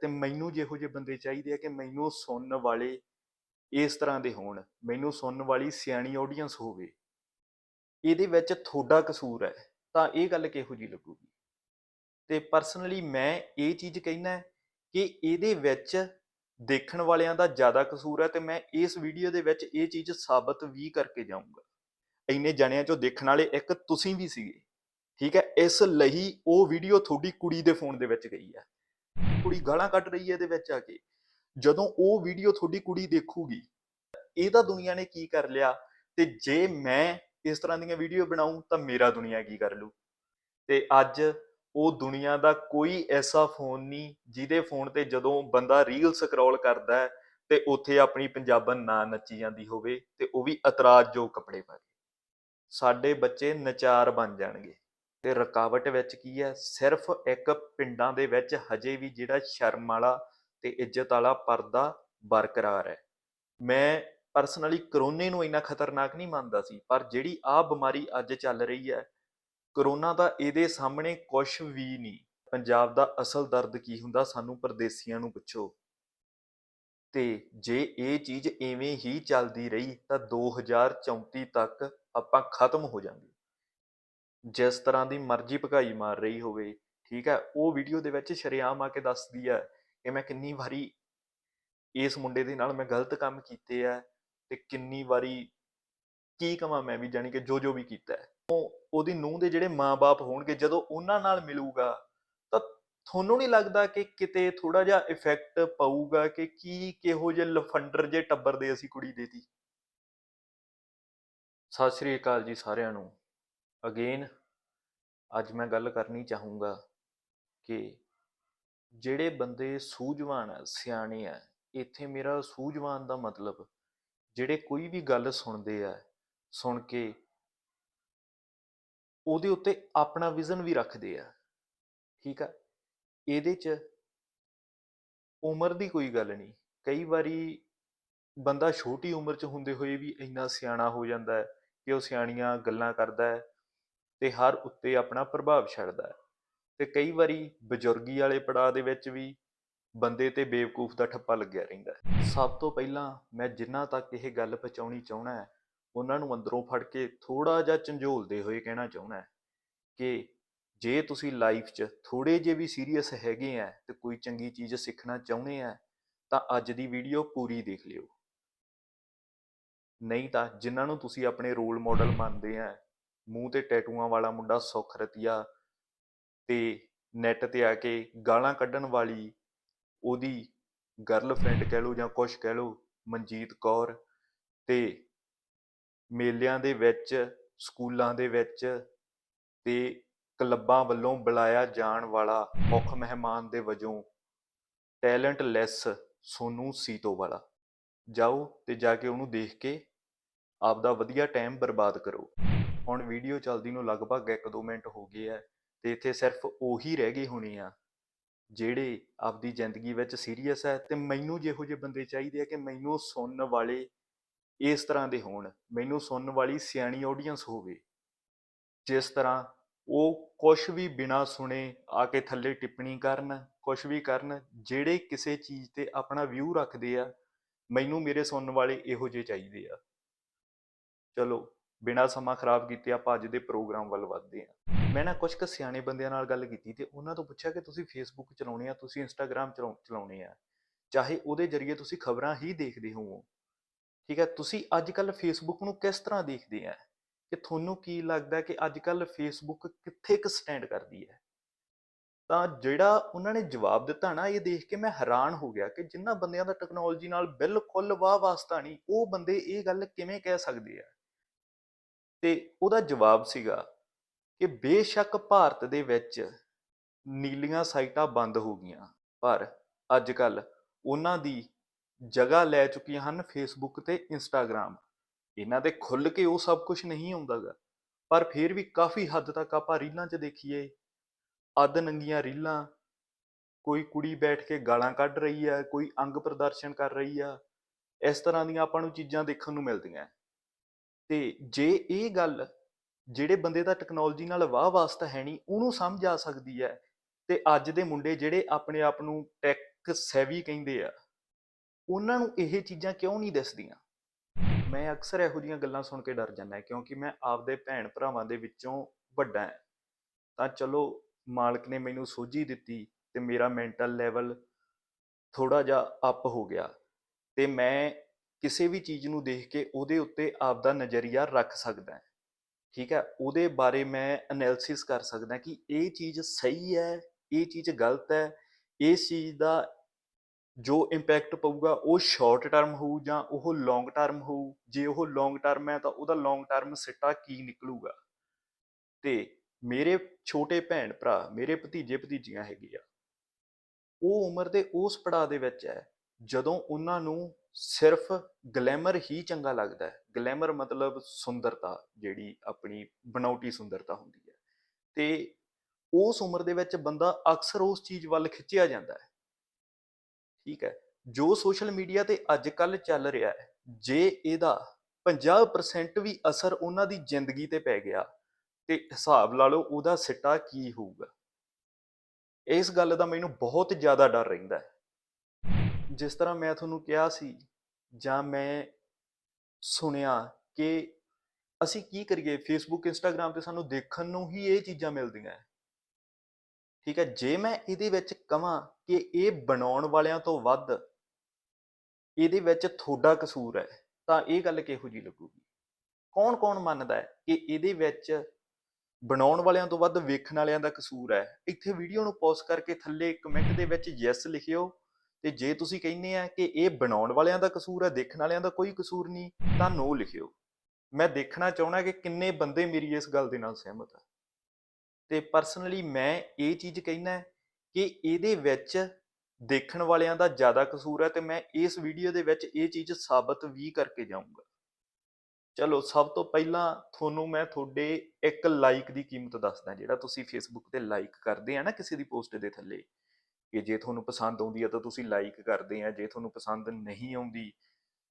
ਤੇ ਮੈਨੂੰ ਜਿਹੋ ਜਿਹੇ ਬੰਦੇ ਚਾਹੀਦੇ ਆ ਕਿ ਮੈਨੂੰ ਸੁਣਨ ਵਾਲੇ ਇਸ ਤਰ੍ਹਾਂ ਦੇ ਹੋਣ, ਮੈਨੂੰ ਸੁਣਨ ਵਾਲੀ ਸਿਆਣੀ ਆਡੀਅנס ਹੋਵੇ। ਇਹਦੇ ਵਿੱਚ ਤੁਹਾਡਾ ਕਸੂਰ ਹੈ, ਤਾਂ ਇਹ ਗੱਲ ਕਿਹੋ ਜੀ ਲੱਗੂਗੀ? ਤੇ ਪਰਸਨਲੀ ਮੈਂ ਇਹ ਚੀਜ਼ ਕਹਿਣਾ ਕਿ ਇਹਦੇ ਵਿੱਚ ਦੇਖਣ ਵਾਲਿਆਂ ਦਾ ਜ਼ਿਆਦਾ ਕਸੂਰ ਹੈ ਤੇ ਮੈਂ ਇਸ ਵੀਡੀਓ ਦੇ ਵਿੱਚ ਇਹ ਚੀਜ਼ ਸਾਬਤ ਵੀ ਕਰਕੇ ਜਾਊਂਗਾ। ਇੰਨੇ ਜਣਿਆਂ ਚੋਂ ਦੇਖਣ ਵਾਲੇ ਇੱਕ ਤੁਸੀਂ ਵੀ ਸੀਗੇ, ਠੀਕ ਹੈ? ਇਸ ਲਈ ਉਹ ਵੀਡੀਓ ਤੁਹਾਡੀ ਕੁੜੀ ਦੇ ਫੋਨ ਦੇ ਵਿੱਚ ਗਈ ਹੈ। ਕੁੜੀ ਗਾਲਾਂ ਕੱਢ ਰਹੀ ਹੈ ਇਹਦੇ ਵਿੱਚ ਆ ਕੇ। ਜਦੋਂ ਉਹ ਵੀਡੀਓ ਤੁਹਾਡੀ ਕੁੜੀ ਦੇਖੂਗੀ, ਇਹਦਾ ਦੁਨੀਆ ਨੇ ਕੀ ਕਰ ਲਿਆ? ਤੇ ਜੇ ਮੈਂ ਇਸ ਤਰ੍ਹਾਂ ਦੀਆਂ ਵੀਡੀਓ ਬਣਾਉਂ ਤਾਂ ਮੇਰਾ ਦੁਨੀਆ ਕੀ ਕਰ ਲੂ ਤੇ ਅੱਜ ਉਹ ਦੁਨੀਆ ਦਾ ਕੋਈ ਐਸਾ ਫੋਨ ਨਹੀਂ, ਜਿਹਦੇ ਫੋਨ ਤੇ ਜਦੋਂ ਬੰਦਾ ਰੀਲ ਸਕਰੋਲ ਕਰਦਾ ਹੈ, ਤੇ ਉੱਥੇ ਆਪਣੀ ਪੰਜਾਬਨ ਨਾ ਨੱਚੀ ਜਾਂਦੀ ਹੋਵੇ, ਤੇ ਉਹ ਵੀ ਇਤਰਾਜ਼ਯੋਗ ਕੱਪੜੇ ਪਾ ਕੇ। ਸਾਡੇ ਬੱਚੇ ਨਚਾਰ ਬਣ ਜਾਣਗੇ। ਤੇ ਰੁਕਾਵਟ ਵਿੱਚ ਕੀ ਹੈ? ਸਿਰਫ ਇੱਕ ਪਿੰਡਾਂ ਦੇ ਵਿੱਚ ਹਜੇ ਵੀ ਜਿਹੜਾ ਸ਼ਰਮ ਵਾਲਾ ਤੇ ਇੱਜ਼ਤ ਵਾਲਾ ਪਰਦਾ ਬਰਕਰਾਰ ਹੈ। ਮੈਂ ਪਰਸਨਲੀ ਕਰੋਨੇ ਨੂੰ ਇੰਨਾ ਖਤਰਨਾਕ ਨਹੀਂ ਮੰਨਦਾ ਸੀ, ਪਰ ਜਿਹੜੀ ਆ ਬਿਮਾਰੀ ਅੱਜ ਚੱਲ ਰਹੀ ਹੈ ਕਰੋਨਾ ਦਾ ਇਹਦੇ ਸਾਹਮਣੇ ਕੁਝ ਵੀ ਨਹੀਂ। ਪੰਜਾਬ ਦਾ ਅਸਲ ਦਰਦ ਕੀ ਹੁੰਦਾ ਸਾਨੂੰ ਪਰਦੇਸੀਆਂ ਨੂੰ ਪੁੱਛੋ। ਤੇ ਜੇ ਇਹ ਚੀਜ਼ ਐਵੇਂ ਹੀ ਚੱਲਦੀ ਰਹੀ ਤਾਂ 2034 ਤੱਕ ਆਪਾਂ ਖਤਮ ਹੋ ਜਾਵਾਂਗੇ ਜਿਸ ਤਰ੍ਹਾਂ ਦੀ ਮਰਜ਼ੀ ਭਗਾਈ ਮਾਰ ਰਹੀ ਹੋਵੇ, ਠੀਕ ਹੈ? ਉਹ ਵੀਡੀਓ ਦੇ ਵਿੱਚ ਸ਼ਰੇਆਮ ਆ ਕੇ ਦੱਸਦੀ ਹੈ ਕਿ ਮੈਂ ਕਿੰਨੀ ਵਾਰੀ ਇਸ ਮੁੰਡੇ ਦੇ ਨਾਲ ਮੈਂ ਗਲਤ ਕੰਮ ਕੀਤੇ ਆ ਤੇ ਕਿੰਨੀ ਵਾਰੀ ਕੀ ਕਵਾਂ ਮੈਂ ਵੀ, ਜਾਣੀ ਕਿ ਜੋ ਜੋ ਵੀ ਕੀਤਾ ਉਹ ਉਹਦੀ ਨੂੰਹ ਦੇ ਜਿਹੜੇ ਮਾਪੇ ਹੋਣਗੇ, ਜਦੋਂ ਉਹਨਾਂ ਨਾਲ ਮਿਲੂਗਾ, ਤਾਂ ਤੁਹਾਨੂੰ ਨਹੀਂ ਲੱਗਦਾ ਕਿ ਕਿਤੇ ਥੋੜਾ ਜਿਹਾ ਇਫੈਕਟ ਪਊਗਾ ਕਿ ਕੀ ਕਿਹੋ ਜਿਹੇ ਲਫੰਡਰ ਜੇ ਟੱਬਰ ਦੇ ਅਸੀਂ ਕੁੜੀ ਦੇਤੀ ਸਤਿ ਸ੍ਰੀ ਅਕਾਲ ਜੀ ਸਾਰਿਆਂ ਨੂੰ। ਅਗੇਨ ਅੱਜ ਮੈਂ ਗੱਲ ਕਰਨੀ ਚਾਹੂੰਗਾ ਕਿ ਜਿਹੜੇ ਬੰਦੇ ਸੂਝਵਾਨ ਆ ਸਿਆਣੇ ਆ, ਇੱਥੇ ਮੇਰਾ ਸੂਝਵਾਨ ਦਾ ਮਤਲਬ ਜਿਹੜੇ ਕੋਈ ਵੀ ਗੱਲ ਸੁਣਦੇ ਆ, ਸੁਣ ਕੇ ਉਹਦੇ ਉੱਤੇ ਆਪਣਾ ਵਿਜ਼ਨ ਵੀ ਰੱਖਦੇ ਆ, ਠੀਕ ਆ? ਇਹਦੇ 'ਚ ਉਮਰ ਦੀ ਕੋਈ ਗੱਲ ਨਹੀਂ। ਕਈ ਵਾਰੀ ਬੰਦਾ ਛੋਟੀ ਉਮਰ 'ਚ ਹੁੰਦੇ ਹੋਏ ਵੀ ਇੰਨਾ ਸਿਆਣਾ ਹੋ ਜਾਂਦਾ ਹੈ ਕਿ ਉਹ ਸਿਆਣੀਆਂ ਗੱਲਾਂ ਕਰਦਾ ਹੈ ਤੇ ਹਰ ਉੱਤੇ ਆਪਣਾ ਪ੍ਰਭਾਵ ਛੱਡਦਾ ਹੈ। ਤੇ ਕਈ ਵਾਰੀ ਬਜ਼ੁਰਗੀ ਵਾਲੇ ਪੜਾਅ ਦੇ ਵਿੱਚ ਵੀ ਬੰਦੇ ਤੇ ਬੇਵਕੂਫ ਦਾ ਠੱਪਾ ਲੱਗਿਆ ਰਹਿੰਦਾ ਹੈ। ਸਭ ਤੋਂ ਪਹਿਲਾਂ ਮੈਂ ਜਿੰਨਾ ਤੱਕ ਇਹ ਗੱਲ ਪਹੁੰਚਾਉਣੀ ਚਾਹਣਾ ਹੈ, ਉਹਨਾਂ ਨੂੰ ਅੰਦਰੋਂ ਫੜ ਕੇ ਥੋੜਾ ਜਿਹਾ ਝੰਜੋਲਦੇ ਹੋਏ ਕਹਿਣਾ ਚਾਹਣਾ ਹੈ ਕਿ ਜੇ ਤੁਸੀਂ ਲਾਈਫ 'ਚ ਥੋੜੇ ਜਿਹੇ ਵੀ ਸੀਰੀਅਸ ਹੈਗੇ ਆ ਤੇ ਕੋਈ ਚੰਗੀ ਚੀਜ਼ ਸਿੱਖਣਾ ਚਾਹੁੰਦੇ ਆ, ਤਾਂ ਅੱਜ ਦੀ ਵੀਡੀਓ ਪੂਰੀ ਦੇਖ ਲਿਓ। ਨਹੀਂ ਤਾਂ ਜਿਨ੍ਹਾਂ ਨੂੰ ਤੁਸੀਂ ਆਪਣੇ ਰੋਲ ਮਾਡਲ ਮੰਨਦੇ ਆ ਮੂੰਹ ਤੇ ਟੈਟੂਆਂ ਵਾਲਾ ਮੁੰਡਾ ਸੁੱਖ ਰਤੀਆ ਤੇ ਨੈਟ ਤੇ ਆ ਕੇ ਗਾਲਾਂ ਕੱਢਣ ਵਾਲੀ ਉਹਦੀ ਗਰਲਫ੍ਰੈਂਡ ਕਹਿ ਲਓ ਜਾਂ ਕੁਛ ਕਹਿ ਲਓ, ਮਨਜੀਤ ਕੌਰ ਤੇ ਮੇਲਿਆਂ ਦੇ ਵਿੱਚ, ਸਕੂਲਾਂ ਦੇ ਵਿੱਚ ਤੇ ਕਲੱਬਾਂ ਵੱਲੋਂ ਬੁਲਾਇਆ ਜਾਣ ਵਾਲਾ ਮੁੱਖ ਮਹਿਮਾਨ ਦੇ ਵਜੋਂ ਟੈਲੈਂਟ ਲੈਸ ਸੋਨੂ ਸੀਤੋ ਵਾਲਾ। ਜਾਓ ਤੇ ਜਾ ਕੇ ਉਹਨੂੰ ਦੇਖ ਕੇ ਆਪਦਾ ਵਧੀਆ ਟਾਈਮ ਬਰਬਾਦ ਕਰੋ। ਹੁਣ ਵੀਡੀਓ ਚੱਲਦੀ ਨੂੰ ਲਗਭਗ 1-2 ਮਿੰਟ ਹੋ ਗਏ ਆ ਤੇ ਇੱਥੇ ਸਿਰਫ ਉਹੀ ਰਹਿ ਗਏ ਹੋਣੇ ਆ, ਜਿਹੜੇ ਆਪਦੀ ਜ਼ਿੰਦਗੀ ਵਿੱਚ ਸੀਰੀਅਸ ਹੈ ਤੇ ਮੈਨੂੰ ਜਿਹੋ ਜਿਹੇ ਬੰਦੇ ਚਾਹੀਦੇ ਆ ਕਿ ਮੈਨੂੰ ਸੁਣਨ ਵਾਲੇ ਇਸ ਤਰ੍ਹਾਂ ਦੇ ਹੋਣ, ਮੈਨੂੰ ਸੁਣਨ ਵਾਲੀ ਸਿਆਣੀ ਆਡੀਅנס ਹੋਵੇ। ਜਿਸ ਤਰ੍ਹਾਂ ਉਹ ਕੁਝ ਵੀ ਬਿਨਾ ਸੁਣੇ ਆ ਕੇ ਥੱਲੇ ਟਿੱਪਣੀ ਕਰਨ ਕੁਝ ਵੀ ਕਰਨ, ਜਿਹੜੇ ਕਿਸੇ ਚੀਜ਼ ਤੇ ਆਪਣਾ ਵਿਊ ਰੱਖਦੇ ਆ, ਮੈਨੂੰ ਮੇਰੇ ਸੁਣਨ ਵਾਲੇ ਇਹੋ ਜਿਹੇ ਚਾਹੀਦੇ ਆ। ਚਲੋ। ਬਿਨਾਂ ਸਮਾਂ ਖਰਾਬ ਕੀਤੇ ਆਪਾਂ ਅੱਜ ਦੇ ਪ੍ਰੋਗਰਾਮ ਵੱਲ ਵਧਦੇ ਹਾਂ। ਮੈਂ ਨਾ ਕੁਝ ਕੁ ਸਿਆਣੇ ਬੰਦਿਆਂ ਨਾਲ ਗੱਲ ਕੀਤੀ ਤੇ ਉਹਨਾਂ ਤੋਂ ਪੁੱਛਿਆ ਕਿ ਤੁਸੀਂ ਫੇਸਬੁੱਕ ਚਲਾਉਣੇ ਆ, ਤੁਸੀਂ ਇੰਸਟਾਗ੍ਰam ਚਲਾਉਣੇ ਆ। ਚਾਹੇ ਉਹਦੇ ਜ਼ਰੀਏ ਤੁਸੀਂ ਖਬਰਾਂ ਹੀ ਦੇਖਦੇ ਹੋਵੋ। ਠੀਕ ਹੈ, ਤੁਸੀਂ ਅੱਜ ਕੱਲ ਫੇਸਬੁੱਕ ਨੂੰ ਕਿਸ ਤਰ੍ਹਾਂ ਦੇਖਦੇ ਆ? ਕਿ ਤੁਹਾਨੂੰ ਕੀ ਲੱਗਦਾ ਕਿ ਅੱਜ ਕੱਲ ਫੇਸਬੁੱਕ ਕਿੱਥੇ ਕੁ ਸਟੈਂਡ ਕਰਦੀ ਹੈ? ਤਾਂ ਜਿਹੜਾ ਉਹਨਾਂ ਨੇ ਜਵਾਬ ਦਿੱਤਾ ਨਾ, ਇਹ ਦੇਖ ਕੇ ਮੈਂ ਹੈਰਾਨ ਹੋ ਗਿਆ ਕਿ ਜਿਨ੍ਹਾਂ ਬੰਦਿਆਂ ਦਾ ਟੈਕਨੋਲੋਜੀ ਨਾਲ ਬਿਲਕੁਲ ਵਾਹ ਵਾਸਤਾ ਨਹੀਂ ਉਹ ਬੰਦੇ ਇਹ ਗੱਲ ਕਿਵੇਂ ਕਹਿ ਸਕਦੇ ਆ? ਤੇ ਉਹਦਾ ਜਵਾਬ ਸੀਗਾ ਕਿ ਬੇਸ਼ੱਕ ਭਾਰਤ ਦੇ ਵਿੱਚ ਨੀਲੀਆਂ ਸਾਈਟਾਂ ਬੰਦ ਹੋ ਗਈਆਂ, ਪਰ ਅੱਜ ਕੱਲ ਉਹਨਾਂ ਦੀ ਜਗ੍ਹਾ ਲੈ ਚੁੱਕੀਆਂ ਹਨ ਫੇਸਬੁੱਕ ਤੇ ਇੰਸਟਾਗ੍ਰam ਇਹਨਾਂ ਤੇ ਖੁੱਲ ਕੇ ਉਹ ਸਭ ਕੁਝ ਨਹੀਂ ਆਉਂਦਾਗਾ, ਪਰ ਫਿਰ ਵੀ ਕਾਫੀ ਹੱਦ ਤੱਕ ਆਪਾਂ ਰੀਲਾਂ 'ਚ ਦੇਖੀਏ। ਅੱਧ ਨੰਗੀਆਂ ਰੀਲਾਂ, ਕੋਈ ਕੁੜੀ ਬੈਠ ਕੇ ਗਾਲਾਂ ਕੱਢ ਰਹੀ ਆ, ਕੋਈ ਅੰਗ ਪ੍ਰਦਰਸ਼ਨ ਕਰ ਰਹੀ ਆ, ਇਸ ਤਰ੍ਹਾਂ ਦੀਆਂ ਆਪਾਂ ਨੂੰ ਚੀਜ਼ਾਂ ਦੇਖਣ ਨੂੰ ਮਿਲਦੀਆਂ। ਤੇ ਜੇ ਇਹ ਗੱਲ ਜਿਹੜੇ ਬੰਦੇ ਦਾ ਟੈਕਨੋਲੋਜੀ ਨਾਲ ਵਾਹ ਵਾਸਤਾ ਹੈ ਨਹੀਂ, ਉਹਨੂੰ ਸਮਝ ਆ ਸਕਦੀ ਹੈ ਤੇ ਅੱਜ ਦੇ ਮੁੰਡੇ ਜਿਹੜੇ ਆਪਣੇ ਆਪ ਨੂੰ ਟੈਕ ਸੈਵੀ ਕਹਿੰਦੇ ਆ, ਉਹਨਾਂ ਨੂੰ ਇਹ ਚੀਜ਼ਾਂ ਕਿਉਂ ਨਹੀਂ ਦਿਸਦੀਆਂ? ਮੈਂ ਅਕਸਰ ਇਹੋ ਜਿਹੀਆਂ ਗੱਲਾਂ ਸੁਣ ਕੇ ਡਰ ਜਾਂਦਾ, ਕਿਉਂਕਿ ਮੈਂ ਆਪਦੇ ਭੈਣ ਭਰਾਵਾਂ ਦੇ ਵਿੱਚੋਂ ਵੱਡਾ ਹਾਂ। ਤਾਂ ਚਲੋ, ਮਾਲਕ ਨੇ ਮੈਨੂੰ ਸੋਝੀ ਦਿੱਤੀ ਤੇ ਮੇਰਾ ਮੈਂਟਲ ਲੈਵਲ ਥੋੜਾ ਜਿਹਾ ਅਪ ਹੋ ਗਿਆ ਤੇ ਮੈਂ ਕਿਸੇ ਵੀ ਚੀਜ਼ ਨੂੰ ਦੇਖ ਕੇ ਉਹਦੇ ਉੱਤੇ ਆਪਦਾ ਨਜ਼ਰੀਆ ਰੱਖ ਸਕਦਾ ਹਾਂ। ਠੀਕ ਹੈ? ਉਹਦੇ ਬਾਰੇ ਮੈਂ ਐਨਾਲਿਸਿਸ ਕਰ ਸਕਦਾ ਕਿ ਇਹ ਚੀਜ਼ ਸਹੀ ਹੈ, ਇਹ ਚੀਜ਼ ਗਲਤ ਹੈ, ਇਸ ਚੀਜ਼ ਦਾ ਜੋ ਇੰਪੈਕਟ ਪਊਗਾ ਉਹ ਸ਼ਾਰਟ ਟਰਮ ਹੋਊ ਜਾਂ ਉਹ ਲੌਂਗ ਟਰਮ ਹੋਊ। ਜੇ ਉਹ ਲੌਂਗ ਟਰਮ ਹੈ ਤਾਂ ਉਹਦਾ ਲੌਂਗ ਟਰਮ ਸਿੱਟਾ ਕੀ ਨਿਕਲੂਗਾ? ਤੇ ਮੇਰੇ ਛੋਟੇ ਭੈਣ ਭਰਾ, ਮੇਰੇ ਭਤੀਜੇ ਭਤੀਜੀਆਂ ਹੈਗੇ ਆ, ਉਹ ਉਮਰ ਦੇ ਉਸ ਪੜਾਅ ਦੇ ਵਿੱਚ ਹੈ, ਜਦੋਂ ਉਹਨਾਂ ਨੂੰ ਸਿਰਫ ਗਲੈਮਰ ਹੀ ਚੰਗਾ ਲੱਗਦਾ ਹੈ। ਗਲੈਮਰ ਮਤਲਬ ਸੁੰਦਰਤਾ, ਜਿਹੜੀ ਆਪਣੀ ਬਣਾਉਟੀ ਸੁੰਦਰਤਾ ਹੁੰਦੀ ਹੈ। ਤੇ ਉਸ ਉਮਰ ਦੇ ਵਿੱਚ ਬੰਦਾ ਅਕਸਰ ਉਸ ਚੀਜ਼ ਵੱਲ ਖਿੱਚਿਆ ਜਾਂਦਾ ਹੈ। ਠੀਕ ਹੈ, ਜੋ ਸੋਸ਼ਲ ਮੀਡੀਆ ਤੇ ਅੱਜ ਕੱਲ ਚੱਲ ਰਿਹਾ ਹੈ, ਜੇ ਇਹਦਾ 50% ਵੀ ਅਸਰ ਉਹਨਾਂ ਦੀ ਜ਼ਿੰਦਗੀ ਤੇ ਪੈ ਗਿਆ, ਤੇ ਹਿਸਾਬ ਲਾ ਲਓ ਉਹਦਾ ਸਿੱਟਾ ਕੀ ਹੋਊਗਾ। ਇਸ ਗੱਲ ਦਾ ਮੈਨੂੰ ਬਹੁਤ ਜ਼ਿਆਦਾ ਡਰ ਰਹਿੰਦਾ ਹੈ। ਜਿਸ ਤਰ੍ਹਾਂ ਮੈਂ ਤੁਹਾਨੂੰ ਕਿਹਾ ਸੀ ਜਾਂ ਮੈਂ ਸੁਣਿਆ ਕਿ ਅਸੀਂ ਕੀ ਕਰੀਏ ਫੇਸਬੁੱਕ ਇੰਸਟਾਗ੍ਰam ਤੇ ਸਾਨੂੰ ਦੇਖਣ ਨੂੰ ਹੀ ਇਹ ਚੀਜ਼ਾਂ ਮਿਲਦੀਆਂ ਹੈ। ਠੀਕ ਹੈ, ਜੇ ਮੈਂ ਇਹਦੇ ਵਿੱਚ ਕਹਾਂ ਕਿ ਇਹ ਬਣਾਉਣ ਵਾਲਿਆਂ ਤੋਂ ਵੱਧ ਇਹਦੇ ਵਿੱਚ ਤੁਹਾਡਾ ਕਸੂਰ ਹੈ, ਤਾਂ ਇਹ ਗੱਲ ਕਿਹੋ ਜੀ ਲੱਗੂਗੀ? ਕੌਣ ਕੌਣ ਮੰਨਦਾ ਹੈ ਕਿ ਇਹਦੇ ਵਿੱਚ ਬਣਾਉਣ ਵਾਲਿਆਂ ਤੋਂ ਵੱਧ ਵੇਖਣ ਵਾਲਿਆਂ ਦਾ ਕਸੂਰ ਹੈ? ਇੱਥੇ ਵੀਡੀਓ ਨੂੰ ਪੌਜ਼ ਕਰਕੇ ਥੱਲੇ ਕਮੈਂਟ ਦੇ ਵਿੱਚ ਯੈਸ ਲਿਖਿਓ। ਤੇ ਜੇ ਤੁਸੀਂ ਕਹਿੰਦੇ ਆ ਕਿ ਇਹ ਬਣਾਉਣ ਵਾਲਿਆਂ ਦਾ ਕਸੂਰ ਹੈ, ਦੇਖਣ ਵਾਲਿਆਂ ਦਾ ਕੋਈ ਕਸੂਰ ਨਹੀਂ, ਤਾਂ ਨੋ ਲਿਖਿਓ। ਮੈਂ ਦੇਖਣਾ ਚਾਹਣਾ ਕਿ ਕਿੰਨੇ ਬੰਦੇ ਮੇਰੀ ਇਸ ਗੱਲ ਦੇ ਨਾਲ ਸਹਿਮਤ ਆ। ਤੇ ਪਰਸਨਲੀ ਮੈਂ ਇਹ ਚੀਜ਼ ਕਹਿਣਾ ਕਿ ਇਹਦੇ ਵਿੱਚ ਦੇਖਣ ਵਾਲਿਆਂ ਦਾ ਜ਼ਿਆਦਾ ਕਸੂਰ ਹੈ ਤੇ ਮੈਂ ਇਸ ਵੀਡੀਓ ਦੇ ਵਿੱਚ ਇਹ ਚੀਜ਼ ਸਾਬਤ ਵੀ ਕਰਕੇ ਜਾਊਂਗਾ। ਚਲੋ, ਸਭ ਤੋਂ ਪਹਿਲਾਂ ਤੁਹਾਨੂੰ ਮੈਂ ਤੁਹਾਡੇ ਇੱਕ ਲਾਈਕ ਦੀ ਕੀਮਤ ਦੱਸਦਾ, ਜਿਹੜਾ ਤੁਸੀਂ ਫੇਸਬੁੱਕ ਤੇ ਲਾਈਕ ਕਰਦੇ ਆ ਨਾ ਕਿਸੇ ਦੀ ਪੋਸਟ ਦੇ ਥੱਲੇ। ਕਿ ਜੇ ਤੁਹਾਨੂੰ ਪਸੰਦ ਆਉਂਦੀ ਹੈ ਤਾਂ ਤੁਸੀਂ ਲਾਈਕ ਕਰਦੇ ਆ, ਜੇ ਤੁਹਾਨੂੰ ਪਸੰਦ ਨਹੀਂ ਆਉਂਦੀ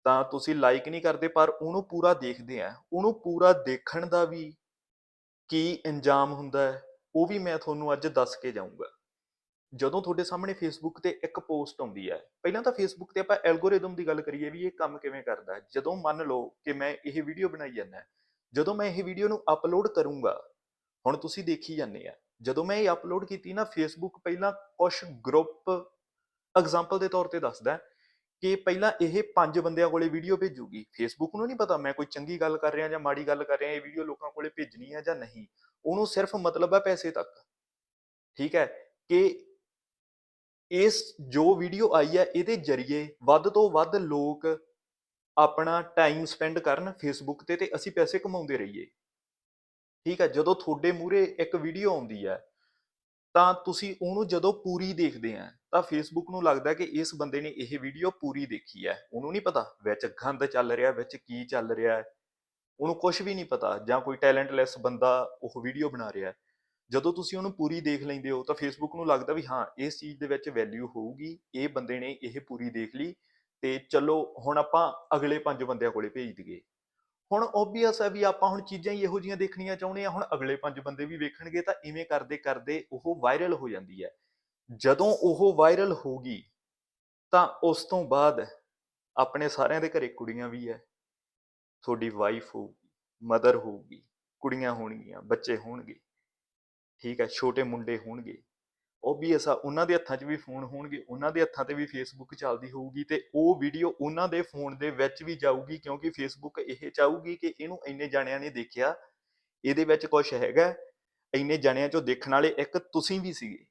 ਤਾਂ ਤੁਸੀਂ ਲਾਈਕ ਨਹੀਂ ਕਰਦੇ, ਪਰ ਉਹਨੂੰ ਪੂਰਾ ਦੇਖਦੇ ਆ, ਉਹਨੂੰ ਪੂਰਾ ਦੇਖਣ ਦਾ ਵੀ ਕੀ ਇੰਜਾਮ ਹੁੰਦਾ ਹੈ, ਉਹ ਵੀ ਮੈਂ ਤੁਹਾਨੂੰ ਅੱਜ ਦੱਸ ਕੇ ਜਾਊਂਗਾ। ਜਦੋਂ ਤੁਹਾਡੇ ਸਾਹਮਣੇ ਫੇਸਬੁੱਕ ਤੇ ਇੱਕ ਪੋਸਟ ਆਉਂਦੀ ਹੈ, ਪਹਿਲਾਂ ਤਾਂ ਫੇਸਬੁੱਕ ਤੇ ਆਪਾਂ ਐਲਗੋਰਿਦਮ ਦੀ ਗੱਲ ਕਰੀਏ ਵੀ ਇਹ ਕੰਮ ਕਿਵੇਂ ਕਰਦਾ ਹੈ। ਜਦੋਂ ਮੰਨ ਲਓ ਕਿ ਮੈਂ ਇਹ ਵੀਡੀਓ ਬਣਾਈ ਜਾਂਦਾ ਜਦੋਂ ਮੈਂ ਇਹ ਵੀਡੀਓ ਨੂੰ ਅਪਲੋਡ ਕਰੂੰਗਾ, ਹੁਣ ਤੁਸੀਂ ਦੇਖੀ ਜਾਂਦੇ ਆ ਜਦੋਂ ਮੈਂ ਇਹ ਅਪਲੋਡ ਕੀਤੀ ਨਾ ਫੇਸਬੁੱਕ ਪਹਿਲਾਂ ਕੁਝ ਗਰੁੱਪ ਐਗਜ਼ਾਮਪਲ ਦੇ ਤੌਰ ਤੇ ਦੱਸਦਾ ਕਿ ਪਹਿਲਾਂ ਇਹ ਪੰਜ ਬੰਦਿਆਂ ਕੋਲੇ ਵੀਡੀਓ ਭੇਜੂਗੀ। ਫੇਸਬੁੱਕ ਨੂੰ ਨਹੀਂ ਪਤਾ ਮੈਂ ਕੋਈ ਚੰਗੀ ਗੱਲ ਕਰ ਰਿਹਾ ਜਾਂ ਮਾੜੀ ਗੱਲ ਕਰ ਰਿਹਾ, ਇਹ ਵੀਡੀਓ ਲੋਕਾਂ ਕੋਲੇ ਭੇਜਣੀ ਹੈ ਜਾਂ ਨਹੀਂ। ਉਹਨੂੰ ਸਿਰਫ ਮਤਲਬ ਹੈ ਪੈਸੇ ਤੱਕ। ਠੀਕ ਹੈ? ਕਿ ਇਸ ਜੋ ਵੀਡੀਓ ਆਈ ਹੈ, ਇਹਦੇ ਜ਼ਰੀਏ ਵੱਧ ਤੋਂ ਵੱਧ ਲੋਕ ਆਪਣਾ ਟਾਈਮ ਸਪੈਂਡ ਕਰਨ ਫੇਸਬੁੱਕ ਤੇ ਤੇ ਅਸੀਂ ਪੈਸੇ ਕਮਾਉਂਦੇ ਰਹੀਏ। ਠੀਕ ਹੈ, ਜਦੋਂ ਤੁਹਾਡੇ ਮੂਹਰੇ ਇੱਕ ਵੀਡੀਓ ਆਉਂਦੀ ਹੈ, ਤਾਂ ਤੁਸੀਂ ਉਹਨੂੰ ਜਦੋਂ ਪੂਰੀ ਦੇਖਦੇ ਆ, ਤਾਂ ਫੇਸਬੁੱਕ ਨੂੰ ਲੱਗਦਾ ਕਿ ਇਸ ਬੰਦੇ ਨੇ ਇਹ ਵੀਡੀਓ ਪੂਰੀ ਦੇਖੀ ਹੈ। ਉਹਨੂੰ ਨਹੀਂ ਪਤਾ ਵਿੱਚ ਗੰਦ ਚੱਲ ਰਿਹਾ, ਵਿੱਚ ਕੀ ਚੱਲ ਰਿਹਾ ਹੈ। ਉਹਨੂੰ ਕੁਝ ਵੀ ਨਹੀਂ ਪਤਾ ਜਾਂ ਕੋਈ ਟੈਲੈਂਟਲੈਸ ਬੰਦਾ ਉਹ ਵੀਡੀਓ ਬਣਾ ਰਿਹਾ ਹੈ। ਜਦੋਂ ਤੁਸੀਂ ਉਹਨੂੰ ਪੂਰੀ ਦੇਖ ਲੈਂਦੇ ਹੋ, ਤਾਂ ਫੇਸਬੁੱਕ ਨੂੰ ਲੱਗਦਾ ਵੀ ਹਾਂ, ਇਸ ਚੀਜ਼ ਦੇ ਵਿੱਚ ਵੈਲਿਊ ਹੋਊਗੀ, ਇਹ ਬੰਦੇ ਨੇ ਇਹ ਪੂਰੀ ਦੇਖ ਲਈ ਤੇ ਚਲੋ ਹੁਣ ਆਪਾਂ ਅਗਲੇ ਪੰਜ ਬੰਦਿਆਂ ਕੋਲੇ ਭੇਜ ਦਈਏ। ਹੁਣ ਓਬਵੀਅਸ ਹੈ ਵੀ ਆਪਾਂ ਹੁਣ ਚੀਜ਼ਾਂ ਹੀ ਇਹੋ ਜੀਆਂ ਦੇਖਣੀਆਂ ਚਾਹੁੰਦੇ ਆ ਹੁਣ ਅਗਲੇ ਪੰਜ ਬੰਦੇ ਵੀ ਵੇਖਣਗੇ ਤਾਂ ਇਵੇਂ ਕਰਦੇ ਕਰਦੇ ਉਹ ਵਾਇਰਲ ਹੋ ਜਾਂਦੀ ਹੈ। ਜਦੋਂ ਉਹ ਵਾਇਰਲ ਹੋਗੀ ਤਾਂ ਉਸ ਤੋਂ ਬਾਅਦ ਆਪਣੇ ਸਾਰਿਆਂ ਦੇ ਘਰੇ ਕੁੜੀਆਂ ਵੀ ਹੈ। ਤੁਹਾਡੀ ਵਾਈਫ ਹੋਊਗੀ ਮਦਰ ਹੋਊਗੀ, ਕੁੜੀਆਂ ਹੋਣਗੀਆਂ, ਬੱਚੇ ਹੋਣਗੇ। ਠੀਕ ਹੈ, ਛੋਟੇ ਮੁੰਡੇ ਹੋਣਗੇ। ਓਬਵੀਅਸ ਆ ਉਹਨਾਂ ਦੇ ਹੱਥਾਂ 'ਚ ਵੀ ਫੋਨ ਹੋਣਗੇ, ਉਹਨਾਂ ਦੇ ਹੱਥਾਂ ਤੇ ਵੀ ਫੇਸਬੁੱਕ ਚੱਲਦੀ ਹੋਊਗੀ ਤੇ ਉਹ ਵੀਡੀਓ ਉਹਨਾਂ ਦੇ ਫੋਨ ਦੇ ਵਿੱਚ ਵੀ ਜਾਊਗੀ ਕਿਉਂਕਿ ਫੇਸਬੁੱਕ ਇਹ ਚਾਹੂਗੀ ਕਿ ਇਹਨੂੰ ਇੰਨੇ ਜਾਣਿਆਂ ਨੇ ਦੇਖਿਆ, ਇਹਦੇ ਵਿੱਚ ਕੁਝ ਹੈਗਾ, ਇੰਨੇ ਜਾਣਿਆਂ 'ਚੋਂ ਦੇਖਣ ਵਾਲੇ ਇੱਕ ਤੁਸੀਂ ਵੀ ਸੀਗੇ,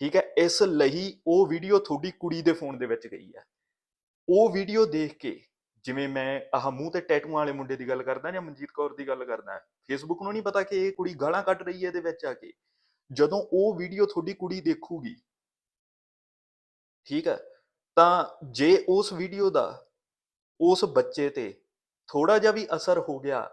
ਠੀਕ ਹੈ, ਇਸ ਲਈ ਉਹ ਵੀਡੀਓ ਤੁਹਾਡੀ ਕੁੜੀ ਦੇ ਫੋਨ ਦੇ ਵਿੱਚ ਗਈ ਹੈ ਉਹ ਵੀਡੀਓ ਦੇਖ ਕੇ ਜਿਵੇਂ ਮੈਂ ਆਹ ਮੂੰਹ ਤੇ ਟੈਟੂਆਂ ਵਾਲੇ ਮੁੰਡੇ ਦੀ ਗੱਲ ਕਰਦਾ ਜਾਂ ਮਨਜੀਤ ਕੌਰ ਦੀ ਗੱਲ ਕਰਦਾ ਫੇਸਬੁੱਕ ਨੂੰ ਨਹੀਂ ਪਤਾ ਕਿ ਇਹ ਕੁੜੀ ਗਾਲਾਂ ਕੱਢ ਰਹੀ ਹੈ ਇਹਦੇ ਵਿੱਚ ਆ ਕੇ। ਜਦੋਂ ਉਹ ਵੀਡੀਓ ਤੁਹਾਡੀ ਕੁੜੀ ਦੇਖੂਗੀ। ਠੀਕ ਹੈ। ਤਾਂ ਜੇ ਉਸ ਵੀਡੀਓ ਦਾ ਉਸ ਬੱਚੇ ਤੇ ਥੋੜਾ ਜਿਹਾ ਵੀ ਅਸਰ ਹੋ ਗਿਆ,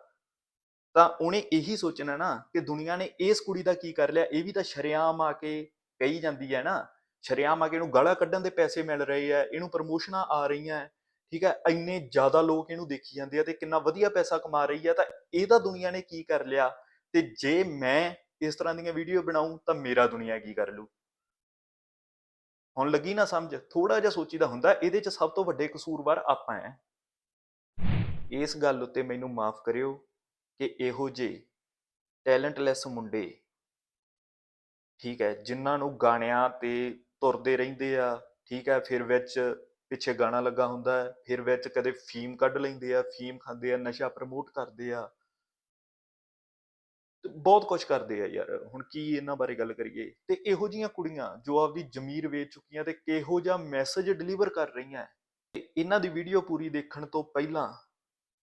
ਤਾਂ ਉਹਨੇ ਇਹੀ ਸੋਚਣਾ ਨਾ ਕਿ ਦੁਨੀਆ ਨੇ ਇਸ ਕੁੜੀ ਦਾ ਕੀ ਕਰ ਲਿਆ, ਇਹ ਵੀ ਤਾਂ ਸ਼ਰੇਆਮ ਆ ਕੇ ਕਹੀ ਜਾਂਦੀ ਹੈ ਨਾ, ਸ਼ਰੇਆਮ ਆ ਕੇ ਇਹਨੂੰ ਗਾਲਾਂ ਕੱਢਣ ਦੇ ਪੈਸੇ ਮਿਲ ਰਹੇ ਆ ਇਹਨੂੰ ਪ੍ਰਮੋਸ਼ਨਾਂ ਆ ਰਹੀਆਂ ਠੀਕ ਹੈ, ਇੰਨੇ ਜ਼ਿਆਦਾ ਲੋਕ ਇਹਨੂੰ ਦੇਖੀ ਜਾਂਦੇ ਆ ਤੇ ਕਿੰਨਾ ਵਧੀਆ ਪੈਸਾ ਕਮਾ ਰਹੀ ਆ ਤਾਂ ਇਹਦਾ ਦੁਨੀਆ ਨੇ ਕੀ ਕਰ ਲਿਆ, ਤੇ ਜੇ ਮੈਂ ਇਸ ਤਰ੍ਹਾਂ ਦੀਆਂ ਵੀਡੀਓ ਬਣਾਉਂ ਤਾਂ ਮੇਰਾ ਦੁਨੀਆ ਕੀ ਕਰ ਲੂ ਹੁਣ ਲੱਗੀ ਨਾ ਸਮਝ ਥੋੜਾ ਜਿਹਾ ਸੋਚੀਦਾ ਹੁੰਦਾ, ਇਹਦੇ 'ਚ ਸਭ ਤੋਂ ਵੱਡੇ ਕਸੂਰਵਾਰ ਆਪਾਂ ਹੈ ਇਸ ਗੱਲ ਉੱਤੇ ਮੈਨੂੰ ਮਾਫ ਕਰਿਓ ਕਿ ਇਹੋ ਜਿਹੇ ਟੈਲੈਂਟਲੈਸ ਮੁੰਡੇ ਠੀਕ ਹੈ, ਜਿਨ੍ਹਾਂ ਨੂੰ ਗਾਣਿਆਂ ਤੇ ਤੁਰਦੇ ਰਹਿੰਦੇ ਆ, ਠੀਕ ਹੈ, ਫਿਰ ਵਿੱਚ ਪਿੱਛੇ ਗਾਣਾ ਲੱਗਾ ਹੁੰਦਾ, ਫਿਰ ਵਿੱਚ ਕਦੇ ਫੀਮ ਕੱਢ ਲੈਂਦੇ ਆ ਫੀਮ ਖਾਂਦੇ ਆ, ਨਸ਼ਾ ਪ੍ਰਮੋਟ ਕਰਦੇ ਆ। ਬਹੁਤ ਕੁਝ ਕਰਦੇ ਆ ਯਾਰ, ਹੁਣ ਕੀ ਇਹਨਾਂ ਬਾਰੇ ਗੱਲ ਕਰੀਏ? ਤੇ ਇਹੋ ਜੀਆਂ ਕੁੜੀਆਂ ਜੋ ਆਪਦੀ ਜ਼ਮੀਰ ਵੇਚ ਚੁੱਕੀਆਂ ਤੇ ਕਿਹੋ ਜਿਹਾ ਮੈਸੇਜ ਡਿਲੀਵਰ ਕਰ ਰਹੀਆਂ ਤੇ ਇਹਨਾਂ ਦੀ ਵੀਡੀਓ ਪੂਰੀ ਦੇਖਣ ਤੋਂ ਪਹਿਲਾਂ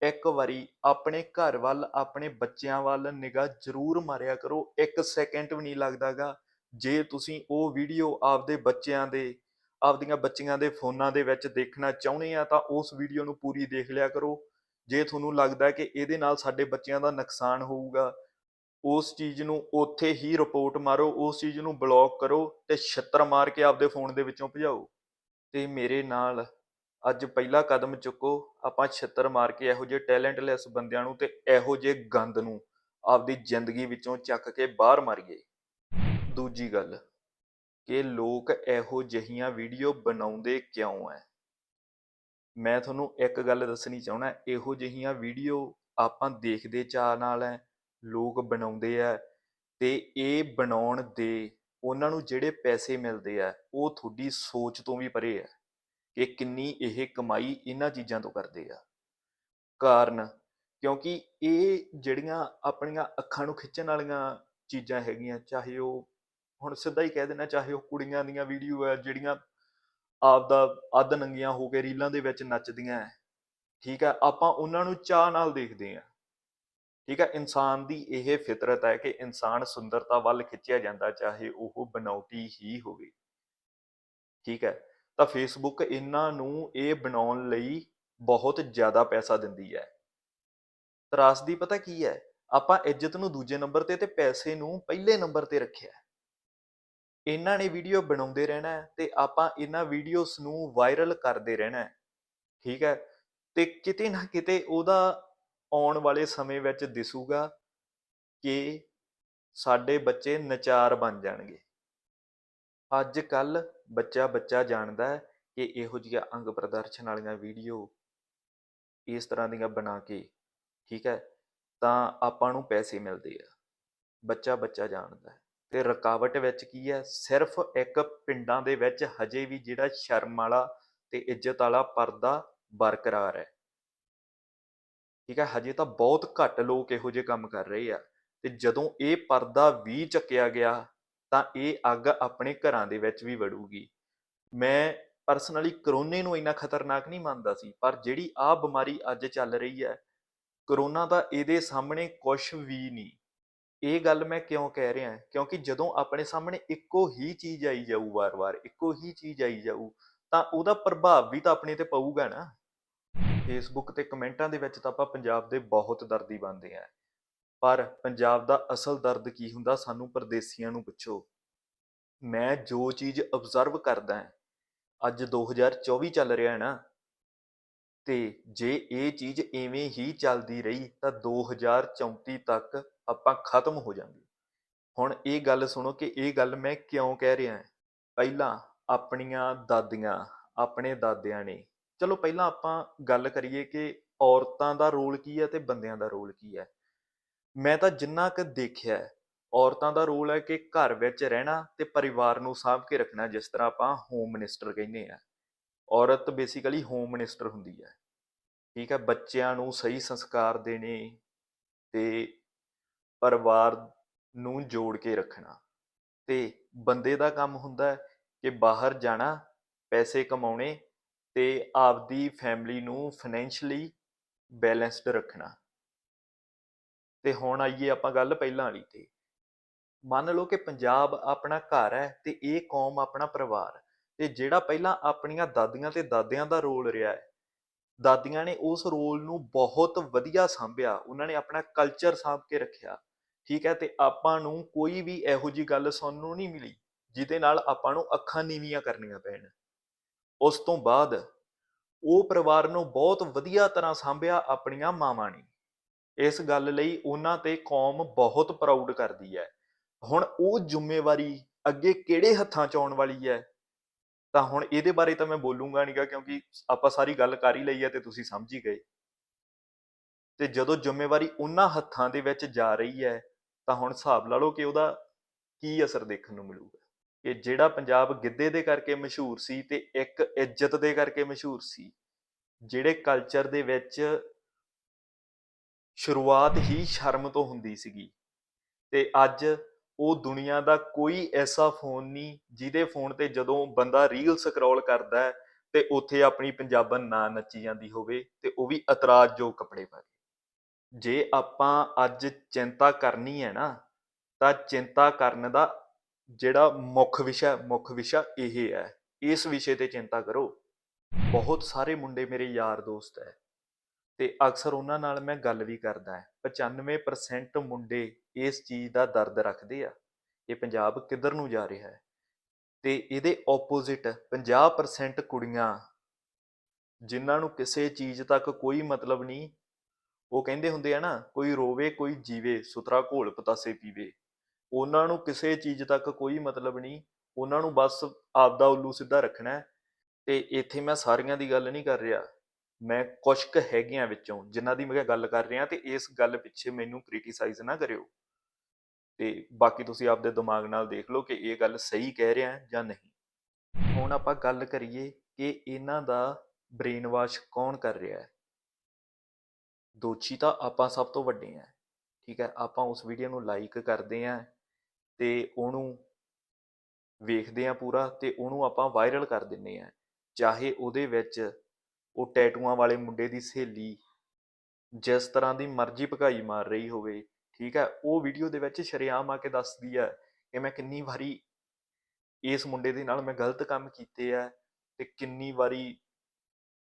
ਇੱਕ ਵਾਰੀ ਆਪਣੇ ਘਰ ਵੱਲ, ਆਪਣੇ ਬੱਚਿਆਂ ਵੱਲ ਨਿਗਾਹ ਜ਼ਰੂਰ ਮਾਰਿਆ ਕਰੋ। ਇੱਕ ਸੈਕਿੰਡ ਵੀ ਨਹੀਂ ਲੱਗਦਾਗਾ ਜੇ ਤੁਸੀਂ ਉਹ ਵੀਡੀਓ ਆਪਦੇ ਬੱਚਿਆਂ ਦੇ, ਆਪਦੀਆਂ ਬੱਚੀਆਂ ਦੇ ਫੋਨਾਂ ਦੇ ਵਿੱਚ ਦੇਖਣਾ ਚਾਹੁੰਦੇ ਆ, ਤਾਂ ਉਸ ਵੀਡੀਓ ਨੂੰ ਪੂਰੀ ਦੇਖ ਲਿਆ ਕਰੋ। ਜੇ ਤੁਹਾਨੂੰ ਲੱਗਦਾ ਕਿ ਇਹਦੇ ਨਾਲ ਸਾਡੇ ਬੱਚਿਆਂ ਦਾ ਨੁਕਸਾਨ ਹੋਊਗਾ ਉਸ ਚੀਜ਼ ਨੂੰ ਉੱਥੇ ਹੀ ਰਿਪੋਰਟ ਮਾਰੋ, ਉਸ ਚੀਜ਼ ਨੂੰ ਬਲੌਕ ਕਰੋ ਤੇ ਛੱਤਰ ਮਾਰ ਕੇ ਆਪਦੇ ਫੋਨ ਦੇ ਵਿੱਚੋਂ ਭਜਾਓ। ਤੇ ਮੇਰੇ ਨਾਲ ਅੱਜ ਪਹਿਲਾ ਕਦਮ ਚੁੱਕੋ, ਆਪਾਂ ਛੱਤਰ ਮਾਰ ਕੇ ਇਹੋ ਜਿਹੇ ਟੈਲੈਂਟਲੈਸ ਬੰਦਿਆਂ ਨੂੰ ਤੇ ਇਹੋ ਜਿਹੇ ਗੰਦ ਨੂੰ ਆਪਦੀ ਜ਼ਿੰਦਗੀ ਵਿੱਚੋਂ ਚੱਕ ਕੇ ਬਾਹਰ ਮਾਰੀਏ। ਦੂਜੀ ਗੱਲ, ਕਿ ਲੋਕ ਇਹੋ ਜਿਹੀਆਂ ਵੀਡੀਓ ਬਣਾਉਂਦੇ ਕਿਉਂ ਐ? ਮੈਂ ਤੁਹਾਨੂੰ ਇੱਕ ਗੱਲ ਦੱਸਣੀ ਚਾਹਣਾ ਇਹੋ ਜਿਹੀਆਂ ਵੀਡੀਓ ਆਪਾਂ ਦੇਖਦੇ ਚਾਅ ਨਾਲ ਐ ਲੋਕ ਬਣਾਉਂਦੇ ਆ ਤੇ ਇਹ ਬਣਾਉਣ ਦੇ ਉਹਨਾਂ ਨੂੰ ਜਿਹੜੇ ਪੈਸੇ ਮਿਲਦੇ ਆ, ਉਹ ਤੁਹਾਡੀ ਸੋਚ ਤੋਂ ਵੀ ਪਰੇ ਆ ਕਿ ਕਿੰਨੀ ਇਹ ਕਮਾਈ ਇਹਨਾਂ ਚੀਜ਼ਾਂ ਤੋਂ ਕਰਦੇ ਆ। ਕਾਰਨ ਕਿਉਂਕਿ ਇਹ ਜਿਹੜੀਆਂ ਆਪਣੀਆਂ ਅੱਖਾਂ ਨੂੰ ਖਿੱਚਣ ਵਾਲੀਆਂ ਚੀਜ਼ਾਂ ਹੈਗੀਆਂ, ਚਾਹੇ ਉਹ ਹੁਣ ਸਿੱਧਾ ਹੀ ਕਹਿ ਦੇਣਾ ਚਾਹੇ ਉਹ ਕੁੜੀਆਂ ਦੀਆਂ ਵੀਡੀਓ ਹੈ ਜਿਹੜੀਆਂ ਆਪਦਾ ਅੱਧ ਨੰਗੀਆਂ ਹੋ ਕੇ ਰੀਲਾਂ ਦੇ ਵਿੱਚ ਨੱਚਦੀਆਂ ਹੈ ਠੀਕ ਹੈ ਆਪਾਂ ਉਹਨਾਂ ਨੂੰ ਚਾਹ ਨਾਲ ਦੇਖਦੇ ਹਾਂ ਠੀਕ ਹੈ, ਇਨਸਾਨ ਦੀ ਇਹ ਫਿਤਰਤ ਹੈ ਕਿ ਇਨਸਾਨ ਸੁੰਦਰਤਾ ਵੱਲ ਖਿੱਚਿਆ ਜਾਂਦਾ, ਚਾਹੇ ਉਹ ਬਨਾਉਟੀ ਹੀ ਹੋਵੇ। ਠੀਕ ਹੈ, ਤਾਂ ਫੇਸਬੁੱਕ ਇਹਨਾਂ ਨੂੰ ਇਹ ਬਣਾਉਣ ਲਈ ਬਹੁਤ ਜ਼ਿਆਦਾ ਪੈਸਾ ਦਿੰਦੀ ਹੈ। ਤਰਾਸਦੀ ਪਤਾ ਕੀ ਹੈ, ਆਪਾਂ ਇੱਜ਼ਤ ਨੂੰ ਦੂਜੇ ਨੰਬਰ ਤੇ ਤੇ ਪੈਸੇ ਨੂੰ ਪਹਿਲੇ ਨੰਬਰ ਤੇ ਰੱਖਿਆ ਇਹਨਾਂ ਨੇ ਵੀਡੀਓ ਬਣਾਉਂਦੇ ਰਹਿਣਾ ਤੇ ਆਪਾਂ ਇਹਨਾਂ ਵੀਡੀਓਜ਼ ਨੂੰ ਵਾਇਰਲ ਕਰਦੇ ਰਹਿਣਾ ਠੀਕ ਹੈ, ਤੇ ਕਿਤੇ ਨਾ ਕਿਤੇ ਉਹਦਾ ਆਉਣ ਵਾਲੇ ਸਮੇਂ ਵਿੱਚ ਦਿਸੂਗਾ ਕਿ ਸਾਡੇ ਬੱਚੇ ਨਚਾਰ ਬਣ ਜਾਣਗੇ। ਅੱਜ ਕੱਲ ਬੱਚਾ ਬੱਚਾ ਜਾਣਦਾ ਹੈ ਕਿ ਇਹੋ ਜਿਹੀਆਂ ਅੰਗ ਪ੍ਰਦਰਸ਼ਨ ਵਾਲੀਆਂ ਵੀਡੀਓ ਇਸ ਤਰ੍ਹਾਂ ਦੀਆਂ ਬਣਾ ਕੇ, ਠੀਕ ਹੈ, ਤਾਂ ਆਪਾਂ ਨੂੰ ਪੈਸੇ ਮਿਲਦੇ ਆ। ਬੱਚਾ ਬੱਚਾ ਜਾਣਦਾ ਹੈ। ਤੇ ਰੁਕਾਵਟ ਵਿੱਚ ਕੀ ਹੈ? ਸਿਰਫ ਇੱਕ ਪਿੰਡਾਂ ਦੇ ਵਿੱਚ ਹਜੇ ਵੀ ਜਿਹੜਾ ਸ਼ਰਮ ਵਾਲਾ ਤੇ ਇੱਜ਼ਤ ਵਾਲਾ ਪਰਦਾ ਬਰਕਰਾਰ ਹੈ। ਠੀਕ ਹੈ, ਹਜੇ ਤਾਂ ਬਹੁਤ ਘੱਟ ਲੋਕ ਇਹੋ ਜਿਹੇ ਕੰਮ ਕਰ ਰਹੇ ਆ। ਤੇ ਜਦੋਂ ਇਹ ਪਰਦਾ ਵੀ ਚੱਕਿਆ ਗਿਆ, ਤਾਂ ਇਹ ਅੱਗ ਆਪਣੇ ਘਰਾਂ ਦੇ ਵਿੱਚ ਵੀ ਵੜੂਗੀ। ਮੈਂ ਪਰਸਨਲੀ ਕਰੋਨੇ ਨੂੰ ਇੰਨਾ ਖਤਰਨਾਕ ਨਹੀਂ ਮੰਨਦਾ ਸੀ, ਪਰ ਜਿਹੜੀ ਆ ਬਿਮਾਰੀ ਅੱਜ ਚੱਲ ਰਹੀ ਹੈ, ਕਰੋਨਾ ਦਾ ਇਹਦੇ ਸਾਹਮਣੇ ਕੁਝ ਵੀ ਨਹੀਂ। ਇਹ ਗੱਲ ਮੈਂ ਕਿਉਂ ਕਹਿ ਰਿਹਾ? ਕਿਉਂਕਿ ਜਦੋਂ ਆਪਣੇ ਸਾਹਮਣੇ ਇੱਕੋ ਹੀ ਚੀਜ਼ ਆਈ ਜਾਊ ਵਾਰ-ਵਾਰ, ਇੱਕੋ ਹੀ ਚੀਜ਼ ਆਈ ਜਾਊ, ਤਾਂ ਉਹਦਾ ਪ੍ਰਭਾਵ ਵੀ ਤਾਂ ਆਪਣੇ ਤੇ ਪਊਗਾ ਨਾ। ਫੇਸਬੁੱਕ ਤੇ ਕਮੈਂਟਾਂ ਦੇ ਵਿੱਚ ਤਾਂ ਆਪਾਂ ਪੰਜਾਬ ਦੇ ਬਹੁਤ ਦਰਦੀ ਬਣਦੇ ਆ। ਪਰ ਪੰਜਾਬ ਦਾ ਅਸਲ ਦਰਦ ਕੀ ਹੁੰਦਾ ਸਾਨੂੰ ਪਰਦੇਸੀਆਂ ਨੂੰ ਪੁੱਛੋ। ਮੈਂ ਜੋ ਚੀਜ਼ ਅਬਜ਼ਰਵ ਕਰਦਾ ਹਾਂ, ਅੱਜ 2024 ਚੱਲ ਰਿਹਾ ਹੈ ਨਾ, ਤੇ ਜੇ ਇਹ ਚੀਜ਼ ਐਵੇਂ ਹੀ ਚੱਲਦੀ ਰਹੀ ਤਾਂ 2034 ਤੱਕ ਆਪਾਂ ਖਤਮ ਹੋ ਜਾਵਾਂਗੇ ਹੁਣ ਇਹ ਗੱਲ ਸੁਣੋ ਕਿ ਇਹ ਗੱਲ ਮੈਂ ਕਿਉਂ ਕਹਿ ਰਿਹਾ ਹਾਂ? ਪਹਿਲਾਂ ਆਪਣੀਆਂ ਦਾਦੀਆਂ, ਆਪਣੇ ਦਾਦਿਆਂ ਨੇ ਚਲੋ ਪਹਿਲਾਂ ਆਪਾਂ ਗੱਲ ਕਰੀਏ ਕਿ ਔਰਤਾਂ ਦਾ ਰੋਲ ਕੀ ਹੈ ਤੇ ਬੰਦਿਆਂ ਦਾ ਰੋਲ ਕੀ ਹੈ। ਮੈਂ ਤਾਂ ਜਿੰਨਾ ਕੁ ਦੇਖਿਆ ਔਰਤਾਂ ਦਾ ਰੋਲ ਹੈ ਕਿ ਘਰ ਵਿੱਚ ਰਹਿਣਾ ਤੇ ਪਰਿਵਾਰ ਨੂੰ ਸਾਂਭ ਕੇ ਰੱਖਣਾ, ਜਿਸ ਤਰ੍ਹਾਂ ਆਪਾਂ ਹੋਮ ਮਿਨਿਸਟਰ ਕਹਿੰਦੇ ਆ ਔਰਤ ਬੇਸਿਕਲੀ ਹੋਮ ਮਿਨਿਸਟਰ ਹੁੰਦੀ ਹੈ। ਠੀਕ ਹੈ, ਬੱਚਿਆਂ ਨੂੰ ਸਹੀ ਸੰਸਕਾਰ ਦੇਣੇ ਤੇ ਪਰਿਵਾਰ ਨੂੰ ਜੋੜ ਕੇ ਰੱਖਣਾ। ਤੇ ਬੰਦੇ ਦਾ ਕੰਮ ਹੁੰਦਾ ਕਿ ਬਾਹਰ ਜਾਣਾ, ਪੈਸੇ ਕਮਾਉਣੇ ਤੇ ਆਪਦੀ ਫੈਮਿਲੀ ਨੂੰ ਫਾਈਨੈਂਸ਼ਲੀ ਬੈਲੈਂਸਡ ਰੱਖਣਾ। ਤੇ ਹੁਣ ਆਈਏ ਆਪਾਂ ਗੱਲ ਪਹਿਲਾਂ ਵਾਲੀ ਤੇ। ਮੰਨ ਲਓ ਕਿ ਪੰਜਾਬ ਆਪਣਾ ਘਰ ਹੈ ਤੇ ਇਹ ਕੌਮ ਆਪਣਾ ਪਰਿਵਾਰ ਤੇ ਜਿਹੜਾ ਪਹਿਲਾਂ ਆਪਣੀਆਂ ਦਾਦੀਆਂ ਤੇ ਦਾਦਿਆਂ ਦਾ ਰੋਲ ਰਿਹਾ ਹੈ, ਦਾਦੀਆਂ ਨੇ ਉਸ ਰੋਲ ਨੂੰ ਬਹੁਤ ਵਧੀਆ ਸੰਭਿਆ, ਉਹਨਾਂ ਨੇ ਆਪਣਾ ਕਲਚਰ ਸਾਂਭ ਕੇ ਰੱਖਿਆ, ਠੀਕ ਹੈ, ਤੇ ਆਪਾਂ ਨੂੰ ਕੋਈ ਵੀ ਇਹੋ ਜੀ ਗੱਲ ਸੁਣਨ ਨੂੰ ਨਹੀਂ ਮਿਲੀ, ਜਿਹਦੇ ਨਾਲ ਆਪਾਂ ਨੂੰ ਅੱਖਾਂ ਨੀਵੀਆਂ ਕਰਨੀਆਂ ਪੈਣ। ਉਸ ਤੋਂ ਬਾਅਦ ਉਹ ਪਰਿਵਾਰ ਨੂੰ ਬਹੁਤ ਵਧੀਆ ਤਰ੍ਹਾਂ ਸੰਭਿਆ ਆਪਣੀਆਂ ਮਾਵਾਂ ਨੇ। ਇਸ ਗੱਲ ਲਈ ਉਹਨਾਂ ਤੇ ਕੌਮ ਬਹੁਤ ਪ੍ਰਾਊਡ ਕਰਦੀ ਹੈ। ਹੁਣ ਉਹ ਜ਼ਿੰਮੇਵਾਰੀ ਅੱਗੇ ਕਿਹੜੇ ਹੱਥਾਂ 'ਚ ਆਉਣ ਵਾਲੀ ਹੈ? ਤਾਂ ਹੁਣ ਇਹਦੇ ਬਾਰੇ ਤਾਂ ਮੈਂ ਬੋਲੂੰਗਾ ਨਹੀਂਗਾ ਕਿਉਂਕਿ ਆਪਾਂ ਸਾਰੀ ਗੱਲ ਕਰ ਹੀ ਲਈ ਹੈ ਤੇ ਤੁਸੀਂ ਸਮਝ ਹੀ ਗਏ। ਤੇ ਜਦੋਂ ਜ਼ਿੰਮੇਵਾਰੀ ਉਹਨਾਂ ਹੱਥਾਂ ਦੇ ਵਿੱਚ ਜਾ ਰਹੀ ਹੈ, ਤਾਂ ਹੁਣ ਹਿਸਾਬ ਲਾ ਲਓ ਕਿ ਉਹਦਾ ਕੀ ਅਸਰ ਦੇਖਣ ਨੂੰ ਮਿਲੂਗਾ। ਕਿ ਜਿਹੜਾ ਪੰਜਾਬ ਗਿੱਧੇ ਦੇ ਕਰਕੇ ਮਸ਼ਹੂਰ ਸੀ ਤੇ ਇੱਕ ਇੱਜ਼ਤ ਦੇ ਕਰਕੇ ਮਸ਼ਹੂਰ ਸੀ, ਜਿਹੜੇ ਕਲਚਰ ਦੇ ਵਿੱਚ ਸ਼ੁਰੂਆਤ ਹੀ ਸ਼ਰਮ ਤੋਂ ਹੁੰਦੀ ਸੀਗੀ ਤੇ ਅੱਜ ਉਹ ਦੁਨੀਆ ਦਾ ਕੋਈ ਐਸਾ ਫੋਨ ਨਹੀਂ ਜਿਹਦੇ ਫੋਨ ਤੇ ਜਦੋਂ ਬੰਦਾ ਰੀਲ ਸਕਰੋਲ ਕਰਦਾ ਹੈ ਤੇ ਉੱਥੇ ਆਪਣੀ ਪੰਜਾਬਣ ਨਾ ਨੱਚੀ ਜਾਂਦੀ ਹੋਵੇ ਤੇ ਉਹ ਵੀ ਇਤਰਾਜ਼ਯੋਗ ਕੱਪੜੇ ਪਾ ਜੇ ਆਪਾਂ ਅੱਜ ਚਿੰਤਾ ਕਰਨੀ ਹੈ ਨਾ, ਤਾਂ ਚਿੰਤਾ ਕਰਨ ਦਾ ਜਿਹੜਾ ਮੁੱਖ ਵਿਸ਼ਾ ਮੁੱਖ ਵਿਸ਼ਾ ਇਹ ਹੈ। ਇਸ ਵਿਸ਼ੇ ਤੇ ਚਿੰਤਾ ਕਰੋ। ਬਹੁਤ ਸਾਰੇ ਮੁੰਡੇ ਮੇਰੇ ਯਾਰ ਦੋਸਤ ਹੈ ਤੇ ਅਕਸਰ ਉਹਨਾਂ ਨਾਲ ਮੈਂ ਗੱਲ ਵੀ ਕਰਦਾ ਹਾਂ। 95% ਮੁੰਡੇ ਇਸ ਚੀਜ਼ ਦਾ ਦਰਦ ਰੱਖਦੇ ਆ। ਇਹ ਪੰਜਾਬ ਕਿੱਧਰ ਨੂੰ ਜਾ ਰਿਹਾ ਹੈ? ਤੇ ਇਹਦੇ ਆਪੋਜ਼ਿਟ 50% ਕੁੜੀਆਂ ਜਿਨ੍ਹਾਂ ਨੂੰ ਕਿਸੇ ਚੀਜ਼ ਤੱਕ ਕੋਈ ਮਤਲਬ ਨਹੀਂ, ਉਹ ਕਹਿੰਦੇ ਹੁੰਦੇ ਆ ਨਾ, ਕੋਈ ਰੋਵੇ, ਕੋਈ ਜੀਵੇ ਸੁਤਰਾ ਘੋਲ ਪਤਾਸੇ ਪੀਵੇ। ਉਹਨਾਂ ਨੂੰ ਕਿਸੇ ਚੀਜ਼ ਤੱਕ ਕੋਈ ਮਤਲਬ ਨਹੀਂ, ਉਹਨਾਂ ਨੂੰ ਬਸ ਆਪਦਾ ਉੱਲੂ ਸਿੱਧਾ ਰੱਖਣਾ ਹੈ। ਤੇ ਇੱਥੇ ਮੈਂ ਸਾਰੀਆਂ ਦੀ ਗੱਲ ਨਹੀਂ ਕਰ ਰਿਹਾ। ਮੈਂ ਕੁਝ ਕੁ ਹੈਗੀਆਂ ਵਿੱਚੋਂ, ਜਿਨ੍ਹਾਂ ਦੀ ਮੈਂ ਗੱਲ ਕਰ ਰਿਹਾ ਤੇ ਇਸ ਗੱਲ ਪਿੱਛੇ ਮੈਨੂੰ ਕ੍ਰਿਟਿਸਾਈਜ਼ ਨਾ ਕਰਿਓ। ਤੇ ਬਾਕੀ ਤੁਸੀਂ ਆਪਦੇ ਦਿਮਾਗ ਨਾਲ ਦੇਖ ਲਓ ਕਿ ਇਹ ਗੱਲ ਸਹੀ ਕਹਿ ਰਿਹਾ ਜਾਂ ਨਹੀਂ। ਹੁਣ ਆਪਾਂ ਗੱਲ ਕਰੀਏ ਕਿ ਇਹਨਾਂ ਦਾ ਬ੍ਰੇਨ ਵਾਸ਼ ਕੌਣ ਕਰ ਰਿਹਾ ਹੈ। ਦੋਸ਼ੀ ਤਾਂ ਆਪਾਂ ਸਭ ਤੋਂ ਵੱਡੇ ਆ ਠੀਕ ਹੈ? ਆਪਾਂ ਉਸ ਵੀਡੀਓ ਨੂੰ ਲਾਈਕ ਕਰਦੇ ਆ ਤੇ ਉਹਨੂੰ ਵੇਖਦੇ ਆ ਪੂਰਾ ਤੇ ਉਹਨੂੰ ਆਪਾਂ ਵਾਇਰਲ ਕਰ ਦਿੰਨੇ ਆ ਚਾਹੇ ਉਹਦੇ ਵਿੱਚ ਉਹ ਟੈਟੂਆਂ ਵਾਲੇ ਮੁੰਡੇ ਦੀ ਸਹੇਲੀ ਜਿਸ ਤਰ੍ਹਾਂ ਦੀ ਮਰਜ਼ੀ ਭਗਾਈ ਮਾਰ ਰਹੀ ਹੋਵੇ, ਠੀਕ ਹੈ, ਉਹ ਵੀਡੀਓ ਦੇ ਵਿੱਚ ਸ਼ਰੇਆਮ ਆ ਕੇ ਦੱਸਦੀ ਹੈ ਕਿ ਮੈਂ ਕਿੰਨੀ ਵਾਰੀ ਇਸ ਮੁੰਡੇ ਦੇ ਨਾਲ ਮੈਂ ਗਲਤ ਕੰਮ ਕੀਤੇ ਆ ਤੇ ਕਿੰਨੀ ਵਾਰੀ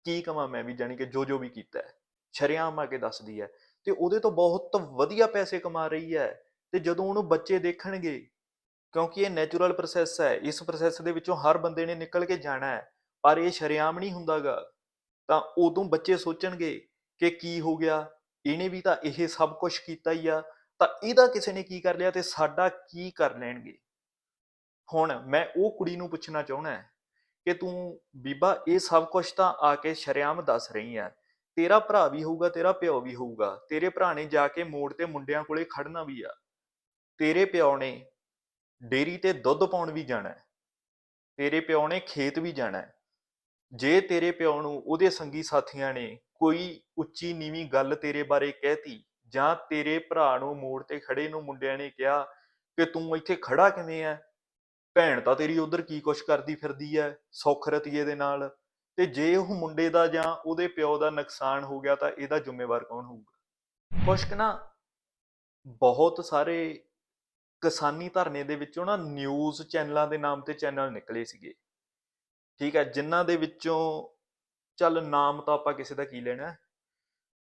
ਕੀ ਕਵਾਂ ਮੈਂ ਵੀ, ਜਾਣੀ ਕਿ ਜੋ ਜੋ ਵੀ ਕੀਤਾ ਹੈ, ਸ਼ਰੇਆਮ ਆ ਕੇ ਦੱਸਦੀ ਹੈ। ਤੇ ਉਹਦੇ ਤੋਂ ਬਹੁਤ ਵਧੀਆ ਪੈਸੇ ਕਮਾ ਰਹੀ ਹੈ ਤੇ ਜਦੋਂ ਉਹਨੂੰ ਬੱਚੇ ਦੇਖਣਗੇ ਕਿਉਂਕਿ ਇਹ ਨੈਚੁਰਲ ਪ੍ਰੋਸੈਸ ਹੈ, ਇਸ ਪ੍ਰੋਸੈਸ ਦੇ ਵਿੱਚੋਂ ਹਰ ਬੰਦੇ ਨੇ ਨਿਕਲ ਕੇ ਜਾਣਾ ਹੈ, ਪਰ ਇਹ ਸ਼ਰੇਆਮ ਨਹੀਂ ਹੁੰਦਾਗਾ। ਤਾਂ ਉਦੋਂ ਬੱਚੇ ਸੋਚਣਗੇ ਕਿ ਕੀ ਹੋ ਗਿਆ, ਇਹਨੇ ਵੀ ਤਾਂ ਇਹ ਸਭ ਕੁਝ ਕੀਤਾ ਹੀ ਆ, ਤਾਂ ਇਹਦਾ ਕਿਸੇ ਨੇ ਕੀ ਕਰ ਲਿਆ ਤੇ ਸਾਡਾ ਕੀ ਕਰ ਲੈਣਗੇ? ਹੁਣ ਮੈਂ ਉਹ ਕੁੜੀ ਨੂੰ ਪੁੱਛਣਾ ਚਾਹਣਾ ਹੈ ਕਿ ਤੂੰ, ਬੀਬਾ, ਇਹ ਸਭ ਕੁਝ ਤਾਂ ਆ ਕੇ ਸ਼ਰੇਆਮ ਦੱਸ ਰਹੀ ਆ ਤੇਰਾ ਭਰਾ ਵੀ ਹੋਊਗਾ, ਤੇਰਾ ਪਿਓ ਵੀ ਹੋਊਗਾ, ਤੇਰੇ ਭਰਾ ਨੇ ਜਾ ਕੇ ਮੋੜ ਤੇ ਮੁੰਡਿਆਂ ਕੋਲੇ ਖੜਨਾ ਵੀ ਆ। ਤੇਰੇ ਪਿਓ ਨੇ ਡੇਰੀ ਤੇ ਦੁੱਧ ਪਾਉਣ ਵੀ ਜਾਣਾ ਹੈ, ਤੇਰੇ ਪਿਓ ਨੇ ਖੇਤ ਵੀ ਜਾਣਾ ਹੈ। ਜੇ ਤੇਰੇ ਪਿਓ ਨੂੰ ਉਹਦੇ ਸੰਗੀ ਸਾਥੀਆਂ ਨੇ ਕੋਈ ਉੱਚੀ ਨੀਵੀਂ ਗੱਲ ਤੇਰੇ ਬਾਰੇ ਕਹਿਤੀ ਜਾਂ ਤੇਰੇ ਭਰਾ ਨੂੰ ਮੋੜ ਤੇ ਖੜੇ ਨੂੰ ਮੁੰਡਿਆਂ ਨੇ ਕਿਹਾ ਕਿ ਤੂੰ ਇੱਥੇ ਖੜਾ ਕਿਵੇਂ ਐ ਭੈਣ ਤਾਂ ਤੇਰੀ ਉਧਰ ਕੀ ਕੁਛ ਕਰਦੀ ਫਿਰਦੀ ਐ ਸੌਖ ਰਤੀਏ ਦੇ ਨਾਲ, ਤੇ ਜੇ ਉਹ ਮੁੰਡੇ ਦਾ ਜਾਂ ਉਹਦੇ ਪਿਓ ਦਾ ਨੁਕਸਾਨ ਹੋ ਗਿਆ ਤਾਂ ਇਹਦਾ ਜ਼ਿੰਮੇਵਾਰ ਕੌਣ ਹੋਊਗਾ? ਕੁਛ ਕੁ ਨਾ, ਬਹੁਤ ਸਾਰੇ ਕਿਸਾਨੀ ਧਰਨੇ ਦੇ ਵਿੱਚੋਂ ਨਾ ਨਿਊਜ਼ ਚੈਨਲਾਂ ਦੇ ਨਾਮ ਤੇ ਚੈਨਲ ਨਿਕਲੇ ਸੀਗੇ। ਠੀਕ ਹੈ, ਜਿਨ੍ਹਾਂ ਦੇ ਵਿੱਚੋਂ ਚੱਲ ਨਾਮ ਤਾਂ ਆਪਾਂ ਕਿਸੇ ਦਾ ਕੀ ਲੈਣਾ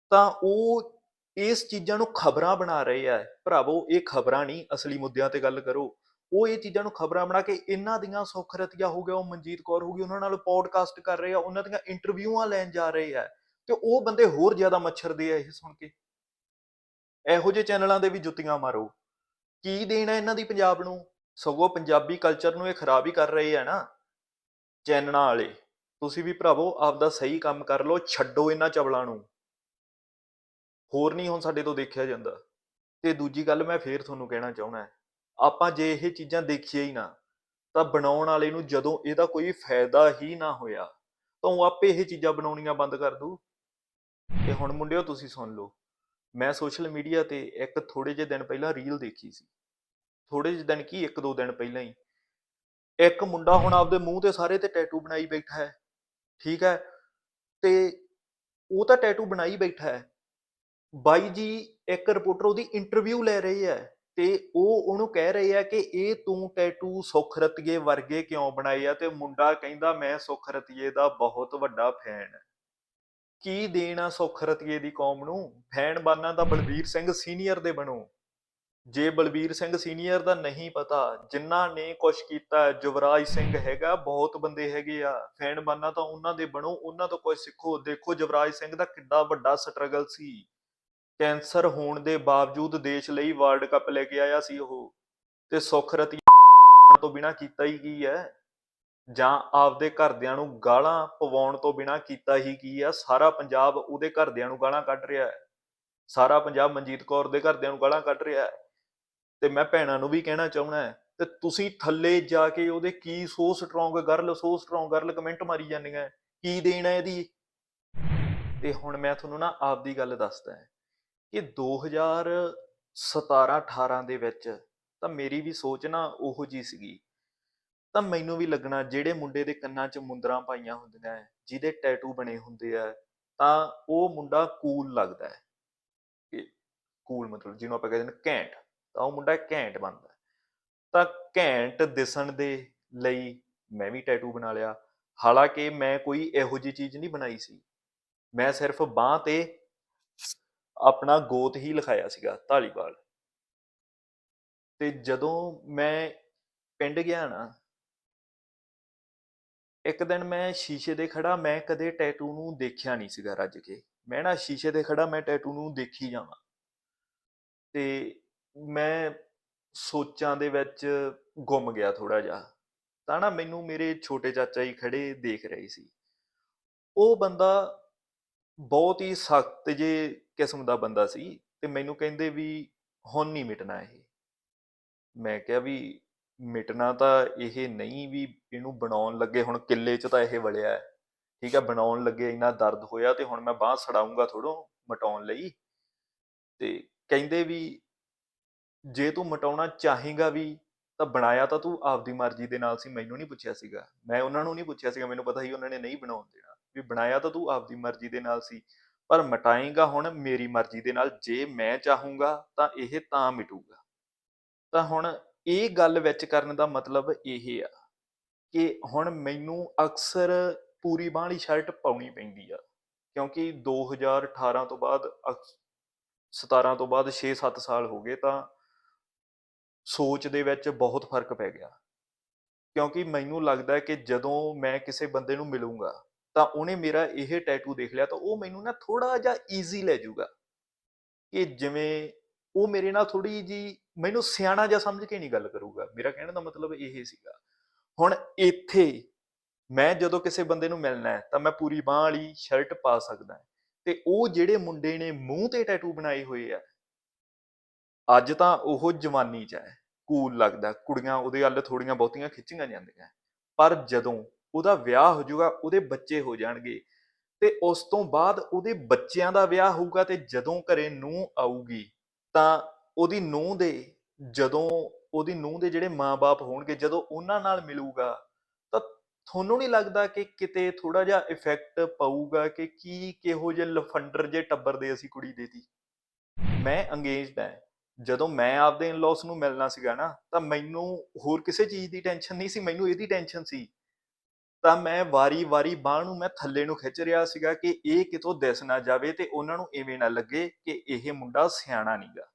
ਤਾਂ ਉਹ ਇਸ ਚੀਜ਼ਾਂ ਨੂੰ ਖਬਰਾਂ ਬਣਾ ਰਹੇ ਆ। ਭਰਾਵੋ, ਇਹ ਖਬਰਾਂ ਨਹੀਂ, ਅਸਲੀ ਮੁੱਦਿਆਂ ਤੇ ਗੱਲ ਕਰੋ। ਉਹ ਇਹ ਚੀਜ਼ਾਂ ਨੂੰ ਖਬਰਾਂ ਬਣਾ ਕੇ ਇਹਨਾਂ ਦੀਆਂ ਸੁੱਖ ਰਤੀਆ ਹੋ ਗਿਆ, ਉਹ ਮਨਜੀਤ ਕੌਰ ਹੋ ਗਈ, ਉਹਨਾਂ ਨਾਲ ਪੋਡਕਾਸਟ ਕਰ ਰਹੇ ਆ, ਉਹਨਾਂ ਦੀਆਂ ਇੰਟਰਵਿਊਆਂ ਲੈਣ ਜਾ ਰਹੇ ਆ। ਤੇ ਉਹ ਬੰਦੇ ਹੋਰ ਜ਼ਿਆਦਾ ਮੱਛਰਦੇ ਆ ਇਹ ਸੁਣ ਕੇ। ਇਹੋ ਜਿਹੇ ਚੈਨਲਾਂ ਦੇ ਵੀ ਜੁੱਤੀਆਂ ਮਾਰੋ। ਕੀ ਦੇਣਾ ਇਹਨਾਂ ਦੀ ਪੰਜਾਬ ਨੂੰ? ਸਗੋਂ ਪੰਜਾਬੀ ਕਲਚਰ ਨੂੰ ਇਹ ਖਰਾਬ ਹੀ ਕਰ ਰਹੇ ਆ ਨਾ, ਚੈਨਲਾਂ ਵਾਲੇ। ਤੁਸੀਂ ਵੀ ਭਰਾਵੋ, ਆਪਦਾ ਸਹੀ ਕੰਮ ਕਰ ਲਓ, ਛੱਡੋ ਇਹਨਾਂ ਚਵਲਾਂ ਨੂੰ। ਹੋਰ ਨਹੀਂ ਹੁਣ ਸਾਡੇ ਤੋਂ ਦੇਖਿਆ ਜਾਂਦਾ। ਤੇ ਦੂਜੀ ਗੱਲ ਮੈਂ ਫੇਰ ਤੁਹਾਨੂੰ ਕਹਿਣਾ ਚਾਹਣਾ ਆਪਾਂ ਜੇ ਇਹ ਚੀਜ਼ਾਂ ਦੇਖੀਏ ਹੀ ਨਾ, ਤਾਂ ਬਣਾਉਣ ਵਾਲੇ ਨੂੰ ਜਦੋਂ ਇਹਦਾ ਕੋਈ ਫਾਇਦਾ ਹੀ ਨਾ ਹੋਇਆ, ਤਾਂ ਉਹ ਆਪੇ ਇਹ ਚੀਜ਼ਾਂ ਬਣਾਉਣੀਆਂ ਬੰਦ ਕਰ ਦੂ। ਤੇ ਹੁਣ ਮੁੰਡਿਓ, ਤੁਸੀਂ ਸੁਣ ਲਓ। ਮੈਂ ਸੋਸ਼ਲ ਮੀਡੀਆ ਤੇ ਇੱਕ ਥੋੜੇ ਜਿਹੇ ਦਿਨ ਪਹਿਲਾਂ ਰੀਲ ਦੇਖੀ ਸੀ। ਥੋੜੇ ਜਿਹੇ ਦਿਨ ਕੀ, ਇੱਕ ਦੋ ਦਿਨ ਪਹਿਲਾਂ ਹੀ। ਇੱਕ ਮੁੰਡਾ ਹੁਣ ਆਪਦੇ ਮੂੰਹ ਤੇ ਸਾਰੇ ਤੇ ਟੈਟੂ ਬਣਾਈ ਬੈਠਾ ਹੈ, ਠੀਕ ਹੈ? ਤੇ ਉਹ ਤਾਂ ਟੈਟੂ ਬਣਾਈ ਬੈਠਾ ਹੈ। ਬਾਈ ਜੀ ਇੱਕ ਰਿਪੋਰਟਰ ਉਹਦੀ ਇੰਟਰਵਿਊ ਲੈ ਰਹੀ ਹੈ ਤੇ ਉਹ ਉਹਨੂੰ ਕਹਿ ਰਹੀ ਹੈ ਕਿ ਇਹ ਤੂੰ ਟੈਟੂ ਸੁੱਖ ਰਤੀਏ ਵਰਗੇ ਕਿਉਂ ਬਣਾਏ ਆ? ਤੇ ਮੁੰਡਾ ਕਹਿੰਦਾ, ਮੈਂ ਸੁੱਖ ਰਤੀਏ ਦਾ ਬਹੁਤ ਵੱਡਾ ਫੈਨ ਹਾਂ। ਕੀ ਦੇਣਾ ਸੁੱਖ ਰਤੀਏ ਦੀ ਕੌਮ ਨੂੰ? ਫੈਨ ਬਾਨਾ ਤਾਂ ਬਲਬੀਰ ਸਿੰਘ ਸੀਨੀਅਰ ਦੇ ਬਣੋ। ਜੇ ਬਲਬੀਰ ਸਿੰਘ ਸੀਨੀਅਰ ਦਾ ਨਹੀਂ ਪਤਾ, ਜਿਨ੍ਹਾਂ ਨੇ ਕੁਛ ਕੀਤਾ, ਜੁਵਰਾਜ ਸਿੰਘ ਹੈਗਾ, ਬਹੁਤ ਬੰਦੇ ਹੈਗੇ ਆ। ਫੈਨ ਬਾਨਾ ਤਾਂ ਉਹਨਾਂ ਦੇ ਬਣੋ, ਉਹਨਾਂ ਤੋਂ ਕੁਝ ਸਿੱਖੋ। ਦੇਖੋ ਜੁਵਰਾਜ ਸਿੰਘ ਦਾ ਕਿੰਨਾ ਵੱਡਾ ਸਟਰਗਲ ਸੀ। ਕੈਂਸਰ ਹੋਣ ਦੇ ਬਾਵਜੂਦ ਦੇਸ਼ ਲਈ ਵਰਲਡ ਕੱਪ ਲੈ ਕੇ ਆਇਆ ਸੀ ਉਹ। ਤੇ ਸੁੱਖ ਰਤੀਆ ਤੋਂ ਬਿਨਾ ਕੀਤਾ ਹੀ ਕੀ ਹੈ? ਜਾਂ ਆਪਦੇ ਘਰਦਿਆਂ ਨੂੰ ਗਾਲਾਂ ਪਵਾਉਣ ਤੋਂ ਬਿਨਾ ਕੀਤਾ ਹੀ ਕੀ ਆ? ਸਾਰਾ ਪੰਜਾਬ ਉਹਦੇ ਘਰਦਿਆਂ ਨੂੰ ਗਾਲਾਂ ਕੱਢ ਰਿਹਾ ਹੈ। ਸਾਰਾ ਪੰਜਾਬ ਮਨਜੀਤ ਕੌਰ ਦੇ ਘਰਦਿਆਂ ਨੂੰ ਗਾਲਾਂ ਕੱਢ ਰਿਹਾ ਹੈ। ਤੇ ਮੈਂ ਭੈਣਾਂ ਨੂੰ ਵੀ ਕਹਿਣਾ ਚਾਹੁੰਦਾ ਹੈ, ਤੇ ਤੁਸੀਂ ਥੱਲੇ ਜਾ ਕੇ ਉਹਦੇ ਕੀ so strong girl so strong girl comment ਮਾਰੀ ਜਾਂਦੀਆਂ ਕੀ ਦੇਣਾ ਇਹਦੀ? ਤੇ ਹੁਣ ਮੈਂ ਤੁਹਾਨੂੰ ਨਾ ਆਪਦੀ ਗੱਲ ਦੱਸਦਾ ਹਾਂ ਕਿ 2017 18 ਦੇ ਵਿੱਚ ਤਾਂ ਮੇਰੀ ਵੀ ਸੋਚ ਨਾ ਉਹੋ ਜੀ ਸੀਗੀ ਤਾਂ ਮੈਨੂੰ ਵੀ ਲੱਗਣਾ ਜਿਹੜੇ ਮੁੰਡੇ ਦੇ ਕੰਨਾਂ 'ਚ ਮੁੰਦਰਾਂ ਪਾਈਆਂ ਹੁੰਦੀਆਂ ਹੈ, ਜਿਹਦੇ ਟੈਟੂ ਬਣੇ ਹੁੰਦੇ ਆ ਤਾਂ ਉਹ ਮੁੰਡਾ ਕੂਲ ਲੱਗਦਾ ਹੈ ਕੂਲ ਮਤਲਬ ਜਿਹਨੂੰ ਆਪਾਂ ਕਹਿੰਦੇ ਨੇ ਘੈਂਟ ਤਾਂ ਉਹ ਮੁੰਡਾ ਘੈਂਟ ਬਣਦਾ ਤਾਂ ਘੈਂਟ ਦਿਸਣ ਦੇ ਲਈ ਮੈਂ ਵੀ ਟੈਟੂ ਬਣਾ ਲਿਆ। ਹਾਲਾਂਕਿ ਮੈਂ ਕੋਈ ਇਹੋ ਜਿਹੀ ਚੀਜ਼ ਨਹੀਂ ਬਣਾਈ ਸੀ। ਮੈਂ ਸਿਰਫ ਬਾਹ ਤੇ ਆਪਣਾ ਗੋਤ ਹੀ ਲਿਖਾਇਆ ਸੀਗਾ ਧਾਲੀਵਾਲ। ਤੇ ਜਦੋਂ ਮੈਂ ਪਿੰਡ ਗਿਆ ਨਾ ਇੱਕ ਦਿਨ ਮੈਂ ਸ਼ੀਸ਼ੇ ਦੇ ਖੜਾ, ਮੈਂ ਕਦੇ ਟੈਟੂ ਨੂੰ ਦੇਖਿਆ ਨਹੀਂ ਸੀਗਾ ਰੱਜ ਕੇ। ਮੈਂ ਨਾ ਸ਼ੀਸ਼ੇ ਦੇ ਖੜਾ, ਮੈਂ ਟੈਟੂ ਨੂੰ ਦੇਖੀ ਜਾਵਾਂ। ਤੇ ਮੈਂ ਸੋਚਾਂ ਦੇ ਵਿੱਚ ਗੁੰਮ ਗਿਆ ਥੋੜਾ ਜਿਹਾ। ਤਾਂ ਨਾ ਮੈਨੂੰ ਮੇਰੇ ਛੋਟੇ ਚਾਚਾ ਜੀ ਖੜੇ ਦੇਖ ਰਹੇ ਸੀ। ਉਹ ਬੰਦਾ ਬਹੁਤ ਹੀ ਸਖਤ ਜੇ ਕਿਸਮ ਦਾ ਬੰਦਾ ਸੀ ਤੇ ਮੈਨੂੰ ਕਹਿੰਦੇ ਵੀ ਹੁਣ ਨਹੀਂ ਮਿਟਣਾ ਇਹ। ਮੈਂ ਕਿਹਾ ਵੀ ਮਿਟਣਾ ਤਾਂ ਇਹ ਨਹੀਂ ਵੀ ਇਹਨੂੰ ਬਣਾਉਣ ਲੱਗੇ, ਹੁਣ ਕਿੱਲੇ 'ਚ ਤਾਂ ਇਹ ਵਲਿਆ ਹੈ। ਠੀਕ ਹੈ, ਬਣਾਉਣ ਲੱਗੇ ਇੰਨਾ ਦਰਦ ਹੋਇਆ ਤੇ ਹੁਣ ਮੈਂ ਬਾਹ ਛਡਾਊਂਗਾ ਥੋੜੋਂ ਮਟਾਉਣ ਲਈ। ਤੇ ਕਹਿੰਦੇ ਵੀ ਜੇ ਤੂੰ ਮਟਾਉਣਾ ਚਾਹੇਗਾ ਵੀ, ਤਾਂ ਬਣਾਇਆ ਤਾਂ ਤੂੰ ਆਪਦੀ ਮਰਜ਼ੀ ਦੇ ਨਾਲ ਸੀ, ਮੈਨੂੰ ਨਹੀਂ ਪੁੱਛਿਆ ਸੀਗਾ। ਮੈਂ ਉਹਨਾਂ ਨੂੰ ਨਹੀਂ ਪੁੱਛਿਆ ਸੀਗਾ, ਮੈਨੂੰ ਪਤਾ ਸੀ ਉਹਨਾਂ ਨੇ ਨਹੀਂ ਬਣਾਉਣ ਦੇਣਾ। ਵੀ ਬਣਾਇਆ ਤਾਂ ਤੂੰ ਆਪਦੀ ਮਰਜ਼ੀ ਦੇ ਨਾਲ ਸੀ, ਪਰ ਮਟਾਏਗਾ ਹੁਣ ਮੇਰੀ ਮਰਜ਼ੀ ਦੇ ਨਾਲ, ਜੇ ਮੈਂ ਚਾਹੂੰਗਾ ਤਾਂ ਇਹ ਤਾਂ ਮਿਟੂਗਾ। ਤਾਂ ਹੁਣ ਇਹ ਗੱਲ ਵਿੱਚ ਕਰਨ ਦਾ ਮਤਲਬ ਇਹ ਆ ਕਿ ਹੁਣ ਮੈਨੂੰ ਅਕਸਰ ਪੂਰੀ ਬਾਂਹ ਵਾਲੀ ਸ਼ਰਟ ਪਾਉਣੀ ਪੈਂਦੀ ਆ, ਕਿਉਂਕਿ 2018 ਤੋਂ ਬਾਅਦ ਅਕਸ- 17 ਤੋਂ ਬਾਅਦ 6-7 ਸਾਲ ਹੋ ਗਏ ਤਾਂ ਸੋਚ ਦੇ ਵਿੱਚ ਬਹੁਤ ਫ਼ਰਕ ਪੈ ਗਿਆ। ਕਿਉਂਕਿ ਮੈਨੂੰ ਲੱਗਦਾ ਕਿ ਜਦੋਂ ਮੈਂ ਕਿਸੇ ਬੰਦੇ ਨੂੰ ਮਿਲੂੰਗਾ ਤਾਂ ਉਹਨੇ ਮੇਰਾ ਇਹ ਟੈਟੂ ਦੇਖ ਲਿਆ ਤਾਂ ਉਹ ਮੈਨੂੰ ਨਾ ਥੋੜਾ ਜਿਹਾ ਈਜ਼ੀ ਲੈ ਜਾਊਗਾ ਕਿ ਜਿਵੇਂ ਉਹ ਮੇਰੇ ਨਾਲ ਥੋੜੀ ਜੀ ਮੈਨੂੰ ਸਿਆਣਾ ਜਿਹਾ ਸਮਝ ਕੇ ਨਹੀਂ ਗੱਲ ਕਰੂਗਾ। ਮੇਰਾ ਕਹਿਣ ਦਾ ਮਤਲਬ ਇਹ ਸੀਗਾ, ਹੁਣ ਇੱਥੇ ਮੈਂ ਜਦੋਂ ਕਿਸੇ ਬੰਦੇ ਨੂੰ ਮਿਲਣਾ ਹੈ, ਤਾਂ ਮੈਂ ਪੂਰੀ ਬਾਂਹ ਵਾਲੀ ਸ਼ਰਟ ਪਾ ਸਕਦਾ ਤੇ ਉਹ ਜਿਹੜੇ ਮੁੰਡੇ ਨੇ ਮੂੰਹ ਤੇ ਟੈਟੂ ਬਣਾਏ ਹੋਏ ਆ, ਅੱਜ ਤਾਂ ਉਹ ਜਵਾਨੀ 'ਚ ਹੈ ਕੂਲ ਲੱਗਦਾ, ਕੁੜੀਆਂ ਉਹਦੇ ਵੱਲ ਥੋੜੀਆਂ ਬਹੁਤੀਆਂ ਖਿੱਚੀਆਂ ਜਾਂਦੀਆਂ ਪਰ ਜਦੋਂ ਉਹਦਾ ਵਿਆਹ ਹੋ ਜਾਊਗਾ, ਉਹਦੇ ਬੱਚੇ ਹੋ ਜਾਣਗੇ, ਤੇ ਉਸ ਤੋਂ ਬਾਅਦ ਉਹਦੇ ਬੱਚਿਆਂ ਦਾ ਵਿਆਹ ਹੋਊਗਾ ਤੇ ਜਦੋਂ ਘਰੇ ਨੂੰ ਆਊਗੀ, ਤਾਂ ਉਹਦੀ ਨੂੰਹ ਦੇ ਜਦੋਂ ਉਹਦੀ ਨੂੰਹ ਦੇ ਜਿਹੜੇ ਮਾਪੇ ਹੋਣਗੇ, ਜਦੋਂ ਉਹਨਾਂ ਨਾਲ ਮਿਲੂਗਾ, ਤਾਂ ਤੁਹਾਨੂੰ ਨਹੀਂ ਲੱਗਦਾ ਕਿ ਕਿਤੇ ਥੋੜਾ ਜਿਹਾ ਇਫੈਕਟ ਪਊਗਾ ਕਿ ਕੀ ਕਿਹੋ ਜਿਹੇ ਲਫੰਡਰ ਜੇ ਟੱਬਰ ਦੇ ਅਸੀਂ ਕੁੜੀ ਦੇਤੀ ਮੈਂ ਅੰਗੇਜਡ ਹਾਂ। ਜਦੋਂ ਮੈਂ ਆਪਦੇ ਇਨ-ਲॉस ਨੂੰ ਮਿਲਣਾ ਸੀਗਾ ਨਾ, ਤਾਂ ਮੈਨੂੰ ਹੋਰ ਕਿਸੇ ਚੀਜ਼ ਦੀ ਟੈਨਸ਼ਨ ਨਹੀਂ ਸੀ, ਮੈਨੂੰ ਇਹਦੀ ਟੈਨਸ਼ਨ ਸੀ। ਤਾਂ ਮੈਂ ਵਾਰੀ-ਵਾਰੀ ਬਾਹ ਨੂੰ ਮੈਂ ਥੱਲੇ ਨੂੰ ਖਿੱਚ ਰਿਹਾ ਸੀਗਾ ਕਿ ਇਹ ਕਿਤੋਂ ਦਿਸ ਨਾ ਜਾਵੇ ਤੇ ਉਹਨਾਂ ਨੂੰ ਐਵੇਂ ਨਾ ਲੱਗੇ ਕਿ ਇਹ ਮੁੰਡਾ ਸਿਆਣਾ ਨਹੀਂਗਾ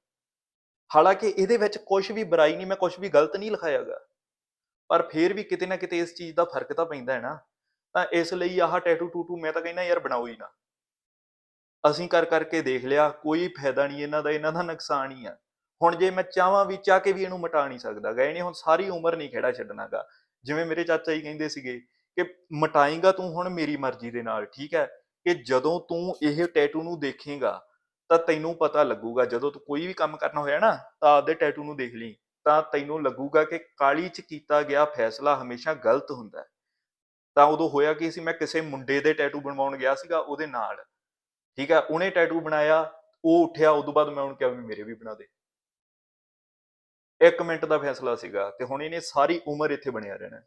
ਹਾਲਾਂਕਿ ਇਹਦੇ ਵਿੱਚ ਕੁਝ ਵੀ ਬੁਰਾਈ ਨਹੀਂ, ਮੈਂ ਕੁਝ ਵੀ ਗਲਤ ਨਹੀਂ ਲਿਖਾਇਆਗਾ ਪਰ ਫੇਰ ਵੀ ਕਿਤੇ ਨਾ ਕਿਤੇ ਇਸ ਚੀਜ਼ ਦਾ ਫ਼ਰਕ ਤਾਂ ਪੈਂਦਾ ਹੈ ਨਾ। ਤਾਂ ਇਸ ਲਈ ਆਹ ਟੈਟੂ ਟੂਟੂ ਮੈਂ ਤਾਂ ਕਹਿੰਦਾ ਯਾਰ ਬਣਾਓ ਹੀ ਨਾ। ਅਸੀਂ ਕਰ ਕਰਕੇ ਦੇਖ ਲਿਆ, ਕੋਈ ਫਾਇਦਾ ਨਹੀਂ ਇਹਨਾਂ ਦਾ ਇਹਨਾਂ ਦਾ ਨੁਕਸਾਨ ਹੀ ਆ। ਹੁਣ ਜੇ ਮੈਂ ਚਾਹਾਂ ਵੀ ਚਾਹ ਕੇ ਵੀ ਇਹਨੂੰ ਮਟਾ ਨਹੀਂ ਸਕਦਾ ਗਾ, ਇਹਨੇ ਹੁਣ ਸਾਰੀ ਉਮਰ ਨਹੀਂ ਖੇੜਾ ਛੱਡਣਾਗਾ ਜਿਵੇਂ ਮੇਰੇ ਚਾਚਾ ਜੀ ਕਹਿੰਦੇ ਸੀਗੇ ਕਿ ਮਟਾਏਗਾ ਤੂੰ ਹੁਣ ਮੇਰੀ ਮਰਜ਼ੀ ਦੇ ਨਾਲ, ਠੀਕ ਹੈ? ਕਿ ਜਦੋਂ ਤੂੰ ਇਹ ਟੈਟੂ ਨੂੰ ਦੇਖੇਗਾ ਤਾਂ ਤੈਨੂੰ ਪਤਾ ਲੱਗੂਗਾ, ਜਦੋਂ ਤੂੰ ਕੋਈ ਵੀ ਕੰਮ ਕਰਨਾ ਹੋਇਆ ਨਾ, ਤਾਂ ਆਪਦੇ ਟੈਟੂ ਨੂੰ ਦੇਖ ਲਈ, ਤਾਂ ਤੈਨੂੰ ਲੱਗੂਗਾ ਕਿ ਕਾਲੀ ਚ ਕੀਤਾ ਗਿਆ ਫੈਸਲਾ ਹਮੇਸ਼ਾ ਗਲਤ ਹੁੰਦਾ ਹੈ। ਤਾਂ ਉਦੋਂ ਹੋਇਆ ਕੀ ਸੀ, ਮੈਂ ਕਿਸੇ ਮੁੰਡੇ ਦੇ ਟੈਟੂ ਬਣਵਾਉਣ ਗਿਆ ਸੀਗਾ, ਉਹਦੇ ਨਾਲ। ਠੀਕ ਹੈ, ਉਹਨੇ ਟੈਟੂ ਬਣਾਇਆ, ਉਹ ਉੱਠਿਆ ਉਦੋਂ ਬਾਅਦ ਮੈਂ ਉਹਨੂੰ ਕਿਹਾ ਵੀ ਮੇਰੇ ਵੀ ਬਣਾ ਦੇ। ਇੱਕ ਮਿੰਟ ਦਾ ਫੈਸਲਾ ਸੀਗਾ ਤੇ ਹੁਣ ਇਹਨੇ ਸਾਰੀ ਉਮਰ ਇੱਥੇ ਬਣਿਆ ਰਹਿਣਾ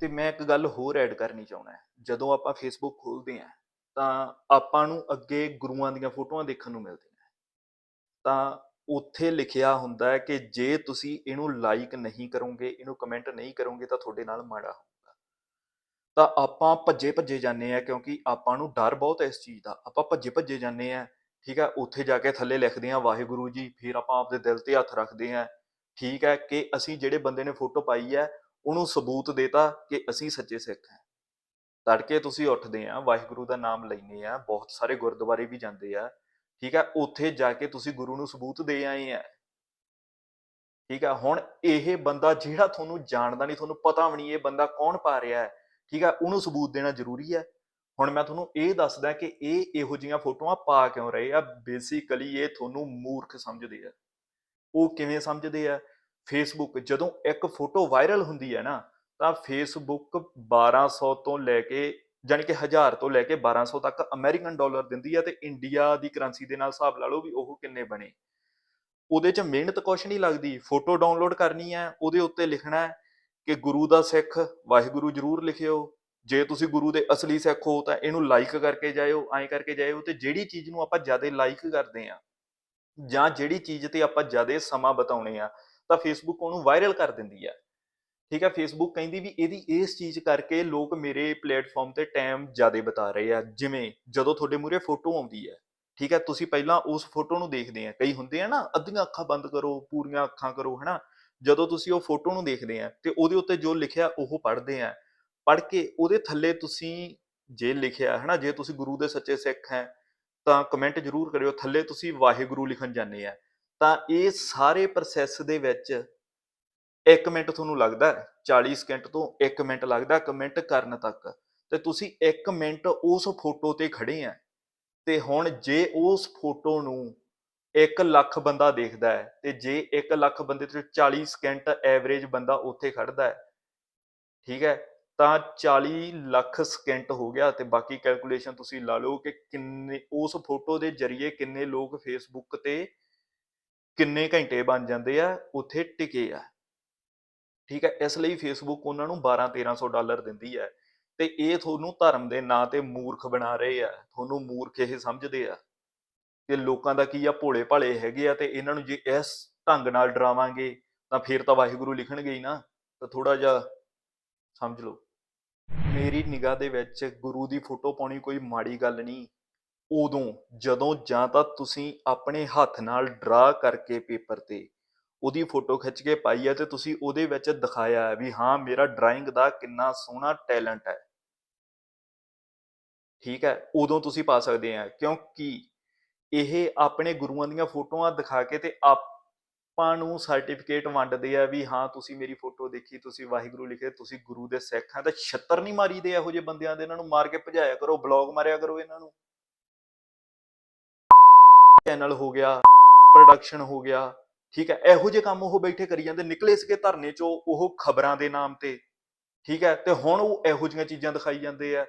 ਤੇ ਮੈਂ ਇੱਕ ਗੱਲ ਹੋਰ ਐਡ ਕਰਨੀ ਚਾਹੁੰਦਾ ਜਦੋਂ ਆਪਾਂ ਫੇਸਬੁੱਕ ਖੋਲਦੇ ਹਾਂ ਤਾਂ ਆਪਾਂ ਨੂੰ ਅੱਗੇ ਗੁਰੂਆਂ ਦੀਆਂ ਫੋਟੋਆਂ ਦੇਖਣ ਨੂੰ ਮਿਲਦੀਆਂ ਤਾਂ ਉੱਥੇ ਲਿਖਿਆ ਹੁੰਦਾ ਹੈ ਕਿ ਜੇ ਤੁਸੀਂ ਇਹਨੂੰ ਲਾਈਕ ਨਹੀਂ ਕਰੋਗੇ, ਇਹਨੂੰ ਕਮੈਂਟ ਨਹੀਂ ਕਰੋਗੇ ਤਾਂ ਤੁਹਾਡੇ ਨਾਲ ਮਾੜਾ ਹੋਊਗਾ। ਤਾਂ ਆਪਾਂ ਭੱਜੇ ਭੱਜੇ ਜਾਂਦੇ ਆ ਕਿਉਂਕਿ ਆਪਾਂ ਨੂੰ ਡਰ ਬਹੁਤ ਹੈ ਇਸ ਚੀਜ਼ ਦਾ। ਆਪਾਂ ਭੱਜੇ ਭੱਜੇ ਜਾਂਦੇ ਆ ਠੀਕ ਹੈ, ਉੱਥੇ ਜਾ ਕੇ ਥੱਲੇ ਲਿਖਦੇ ਆ ਵਾਹਿਗੁਰੂ ਜੀ, ਫਿਰ ਆਪਾਂ ਆਪਦੇ ਦਿਲ ਤੇ ਹੱਥ ਰੱਖਦੇ ਆ ਠੀਕ ਹੈ, ਕਿ ਅਸੀਂ ਜਿਹੜੇ ਬੰਦੇ ਨੇ ਫੋਟੋ ਪਾਈ ਹੈ, ਉਹਨੂੰ ਸਬੂਤ ਦੇਤਾ ਕਿ ਅਸੀਂ ਸੱਚੇ ਸਿੱਖ ਹਾਂ। ਤੜਕੇ ਤੁਸੀਂ ਉੱਠਦੇ ਆ, ਵਾਹਿਗੁਰੂ ਦਾ ਨਾਮ ਲੈਂਦੇ ਆ, ਬਹੁਤ ਸਾਰੇ ਗੁਰਦੁਆਰੇ ਵੀ ਜਾਂਦੇ ਆ, ਠੀਕ ਹੈ ਉੱਥੇ ਜਾ ਕੇ ਤੁਸੀਂ ਗੁਰੂ ਨੂੰ ਸਬੂਤ ਦੇ ਆਏ ਆ। ਠੀਕ ਹੈ ਹੁਣ ਇਹ ਬੰਦਾ ਜਿਹੜਾ ਤੁਹਾਨੂੰ ਜਾਣਦਾ ਨਹੀਂ, ਤੁਹਾਨੂੰ ਪਤਾ ਵੀ ਨਹੀਂ ਇਹ ਬੰਦਾ ਕੌਣ ਪਾ ਰਿਹਾ ਹੈ, ਠੀਕ ਹੈ ਉਹਨੂੰ ਸਬੂਤ ਦੇਣਾ ਜ਼ਰੂਰੀ ਹੈ ਹੁਣ ਮੈਂ ਤੁਹਾਨੂੰ ਇਹ ਦੱਸਦਾ ਕਿ ਇਹ ਇਹੋ ਜਿਹੀਆਂ ਫੋਟੋਆਂ ਪਾ ਕਿਉਂ ਰਹੇ ਆ ਬੇਸਿਕਲੀ ਇਹ ਤੁਹਾਨੂੰ ਮੂਰਖ ਸਮਝਦੇ ਆ। ਉਹ ਕਿਵੇਂ ਸਮਝਦੇ ਆ? ਫੇਸਬੁੱਕ ਜਦੋਂ ਇੱਕ ਫੋਟੋ ਵਾਇਰਲ ਹੁੰਦੀ ਹੈ ਨਾ ਤਾਂ ਫੇਸਬੁੱਕ 1200 ਤੋਂ ਲੈ ਕੇ ਜਾਣੀ ਕਿ 1000 ਤੋਂ ਲੈ ਕੇ 1200 ਤੱਕ ਅਮਰੀਕਨ ਡਾਲਰ ਦਿੰਦੀ ਹੈ ਤੇ ਇੰਡੀਆ ਦੀ ਕਰੰਸੀ ਦੇ ਨਾਲ ਹਿਸਾਬ ਲਾ ਲਓ ਵੀ ਉਹ ਕਿੰਨੇ ਬਣੇ। ਉਹਦੇ 'ਚ ਮਿਹਨਤ ਕੁਛ ਨਹੀਂ ਲੱਗਦੀ ਫੋਟੋ ਡਾਊਨਲੋਡ ਕਰਨੀ ਹੈ ਉਹਦੇ ਉੱਤੇ ਲਿਖਣਾ ਹੈ ਕਿ ਗੁਰੂ ਦਾ ਸਿੱਖ, ਵਾਹਿਗੁਰੂ ਜ਼ਰੂਰ ਲਿਖਿਓ। ਜੇ ਤੁਸੀਂ ਗੁਰੂ ਦੇ ਅਸਲੀ ਸਿੱਖ ਹੋ ਤਾਂ ਇਹਨੂੰ ਲਾਈਕ ਕਰਕੇ ਜਾਇਓ, ਐਂ ਕਰਕੇ ਜਾਇਓ ਤੇ ਜਿਹੜੀ ਚੀਜ਼ ਨੂੰ ਆਪਾਂ ਜ਼ਿਆਦਾ ਲਾਈਕ ਕਰਦੇ ਆ ਜਾਂ ਜਿਹੜੀ ਚੀਜ਼ ਤੇ ਆਪਾਂ ਜ਼ਿਆਦਾ ਸਮਾਂ ਬਤਾਉਣੇ ਆ ਤਾਂ ਫੇਸਬੁੱਕ ਉਹਨੂੰ ਵਾਇਰਲ ਕਰ ਦਿੰਦੀ ਆ। ਠੀਕ ਹੈ ਫੇਸਬੁੱਕ ਕਹਿੰਦੀ ਵੀ ਇਹਦੀ ਇਸ ਚੀਜ਼ ਕਰਕੇ ਲੋਕ ਮੇਰੇ ਪਲੇਟਫਾਰਮ ਤੇ ਟਾਈਮ ਜ਼ਿਆਦਾ ਬਤਾ ਰਹੇ ਆ। ਜਿਵੇਂ ਜਦੋਂ ਤੁਹਾਡੇ ਮੂਹਰੇ ਫੋਟੋ ਆਉਂਦੀ ਹੈ, ਠੀਕ ਹੈ, ਤੁਸੀਂ ਪਹਿਲਾਂ ਉਸ ਫੋਟੋ ਨੂੰ ਦੇਖਦੇ ਆ। ਕਈ ਹੁੰਦੇ ਆ ਨਾ, ਅੱਧੀਆਂ ਅੱਖਾਂ ਬੰਦ ਕਰੋ, ਪੂਰੀਆਂ ਅੱਖਾਂ ਕਰੋ, ਹਨਾ? ਜਦੋਂ ਤੁਸੀਂ ਉਹ ਫੋਟੋ ਨੂੰ ਦੇਖਦੇ ਆ ਤੇ ਉਹਦੇ ਉੱਤੇ ਜੋ ਲਿਖਿਆ ਉਹ ਪੜ੍ਹਦੇ ਆ। ਪੜ੍ਹ ਕੇ ਉਹਦੇ ਥੱਲੇ ਤੁਸੀਂ ਜੇ ਲਿਖਿਆ, ਹਨਾ, ਜੇ ਤੁਸੀਂ ਗੁਰੂ ਦੇ ਸੱਚੇ ਸਿੱਖ ਹੈ, ਤਾਂ ਕਮੈਂਟ ਜ਼ਰੂਰ ਕਰਿਓ। ਥੱਲੇ ਤੁਸੀਂ ਵਾਹਿਗੁਰੂ ਲਿਖਣ ਜਾਂਦੇ ਆ। ਤਾਂ ਇਹ ਸਾਰੇ ਪ੍ਰੋਸੈਸ ਦੇ ਵਿੱਚ 1 ਮਿੰਟ ਤੁਹਾਨੂੰ ਲੱਗਦਾ ਹੈ, 40 ਸਕਿੰਟ ਤੋਂ 1 ਮਿੰਟ ਲੱਗਦਾ ਕਮੈਂਟ ਕਰਨ ਤੱਕ। ਤੇ ਤੁਸੀਂ 1 ਮਿੰਟ ਉਸ ਫੋਟੋ ਤੇ ਖੜੇ ਆ ਤੇ ਹੁਣ ਜੇ ਉਸ ਫੋਟੋ ਨੂੰ 1 ਲੱਖ ਬੰਦਾ ਦੇਖਦਾ ਹੈ ਤੇ ਜੇ 1 ਲੱਖ ਬੰਦੇ ਤੋਂ 40 ਸਕਿੰਟ ਐਵਰੇਜ ਬੰਦਾ ਉੱਥੇ ਖੜਦਾ ਹੈ ਠੀਕ ਹੈ ਤਾਂ 40 ਲੱਖ ਸਕਿੰਟ ਹੋ ਗਿਆ ਤੇ ਬਾਕੀ ਕੈਲਕੂਲੇਸ਼ਨ ਤੁਸੀਂ ਲਾ ਲਓ ਕਿ ਕਿੰਨੇ ਉਸ ਫੋਟੋ ਦੇ ਜ਼ਰੀਏ ਕਿੰਨੇ ਲੋਕ ਫੇਸਬੁੱਕ ਤੇ ਕਿੰਨੇ ਘੰਟੇ ਬਣ ਜਾਂਦੇ ਆ ਉੱਥੇ ਟਿਕੇ ਆ। ਠੀਕ ਹੈ, ਇਸ ਲਈ ਫੇਸਬੁੱਕ ਉਹਨਾਂ ਨੂੰ 12 1300 ਡਾਲਰ ਦਿੰਦੀ ਹੈ ਤੇ ਇਹ ਤੁਹਾਨੂੰ ਧਰਮ ਦੇ ਨਾਂ ਤੇ ਮੂਰਖ ਬਣਾ ਰਹੇ ਆ, ਤੁਹਾਨੂੰ ਮੂਰਖ ਇਹ ਸਮਝਦੇ ਆ ਕਿ ਲੋਕਾਂ ਦਾ ਕੀ ਆ ਭੋਲੇ ਭਾਲੇ ਹੈਗੇ ਆ ਤੇ ਇਹਨਾਂ ਨੂੰ ਜੇ ਇਸ ਢੰਗ ਨਾਲ ਡਰਾਵਾਂਗੇ ਤਾਂ ਫਿਰ ਤਾਂ ਵਾਹਿਗੁਰੂ ਲਿਖਣਗੇ ਹੀ ਨਾ, ਤਾਂ ਥੋੜਾ ਜਿਹਾ ਸਮਝ ਲਓ। ਮੇਰੀ ਨਿਗਾਹ ਦੇ ਵਿੱਚ ਗੁਰੂ ਦੀ ਫੋਟੋ ਪਾਉਣੀ ਕੋਈ ਮਾੜੀ ਗੱਲ ਨਹੀਂ, ਉਦੋਂ ਜਦੋਂ ਜਾਂ ਤਾਂ ਤੁਸੀਂ ਆਪਣੇ ਹੱਥ ਨਾਲ ਡਰਾ ਕਰਕੇ ਪੇਪਰ ਤੇ ਉਹਦੀ ਫੋਟੋ ਖਿੱਚ ਕੇ ਪਾਈ ਹੈ ਤੇ ਤੁਸੀਂ ਉਹਦੇ ਵਿੱਚ ਦਿਖਾਇਆ ਹੈ ਵੀ ਹਾਂ, ਮੇਰਾ ਡਰਾਇੰਗ ਦਾ ਕਿੰਨਾ ਸੋਹਣਾ ਟੈਲੈਂਟ ਹੈ। ਠੀਕ ਹੈ, ਉਦੋਂ ਤੁਸੀਂ ਪਾ ਸਕਦੇ ਆ, ਕਿਉਂਕਿ ਇਹ ਆਪਣੇ ਗੁਰੂਆਂ ਦੀਆਂ ਫੋਟੋਆਂ ਦਿਖਾ ਕੇ ਤੇ ਆਪਾਂ ਨੂੰ ਸਰਟੀਫਿਕੇਟ ਵੰਡਦੇ ਆ ਵੀ ਹਾਂ, ਤੁਸੀਂ ਮੇਰੀ ਫੋਟੋ ਦੇਖੀ, ਤੁਸੀਂ ਵਾਹਿਗੁਰੂ ਲਿਖੇ, ਤੁਸੀਂ ਗੁਰੂ ਦੇ ਸਿੱਖ ਆ, ਤਾਂ ਛੱਤਰ ਨਹੀਂ ਮਾਰੀਦੇ ਇਹੋ ਜਿਹੇ ਬੰਦਿਆਂ ਦੇ, ਇਹਨਾਂ ਨੂੰ ਮਾਰ ਕੇ ਭਜਾਇਆ ਕਰੋ ਬਲੌਗ ਮਾਰਿਆ ਕਰੋ ਇਹਨਾਂ ਨੂੰ। ਚੈਨਲ ਹੋ ਗਿਆ ਪ੍ਰੋਡਕਸ਼ਨ ਹੋ ਗਿਆ ਠੀਕ ਹੈ, ਇਹੋ ਜਿਹੇ ਕੰਮ ਉਹ ਬੈਠੇ ਕਰੀ ਜਾਂਦੇ, ਨਿਕਲੇ ਸੀਗੇ ਧਰਨੇ ਚੋਂ ਉਹ ਖਬਰਾਂ ਦੇ ਨਾਮ ਤੇ, ਠੀਕ ਹੈ, ਤੇ ਹੁਣ ਉਹ ਇਹੋ ਜਿਹੀਆਂ ਚੀਜ਼ਾਂ ਦਿਖਾਈ ਜਾਂਦੇ ਆ।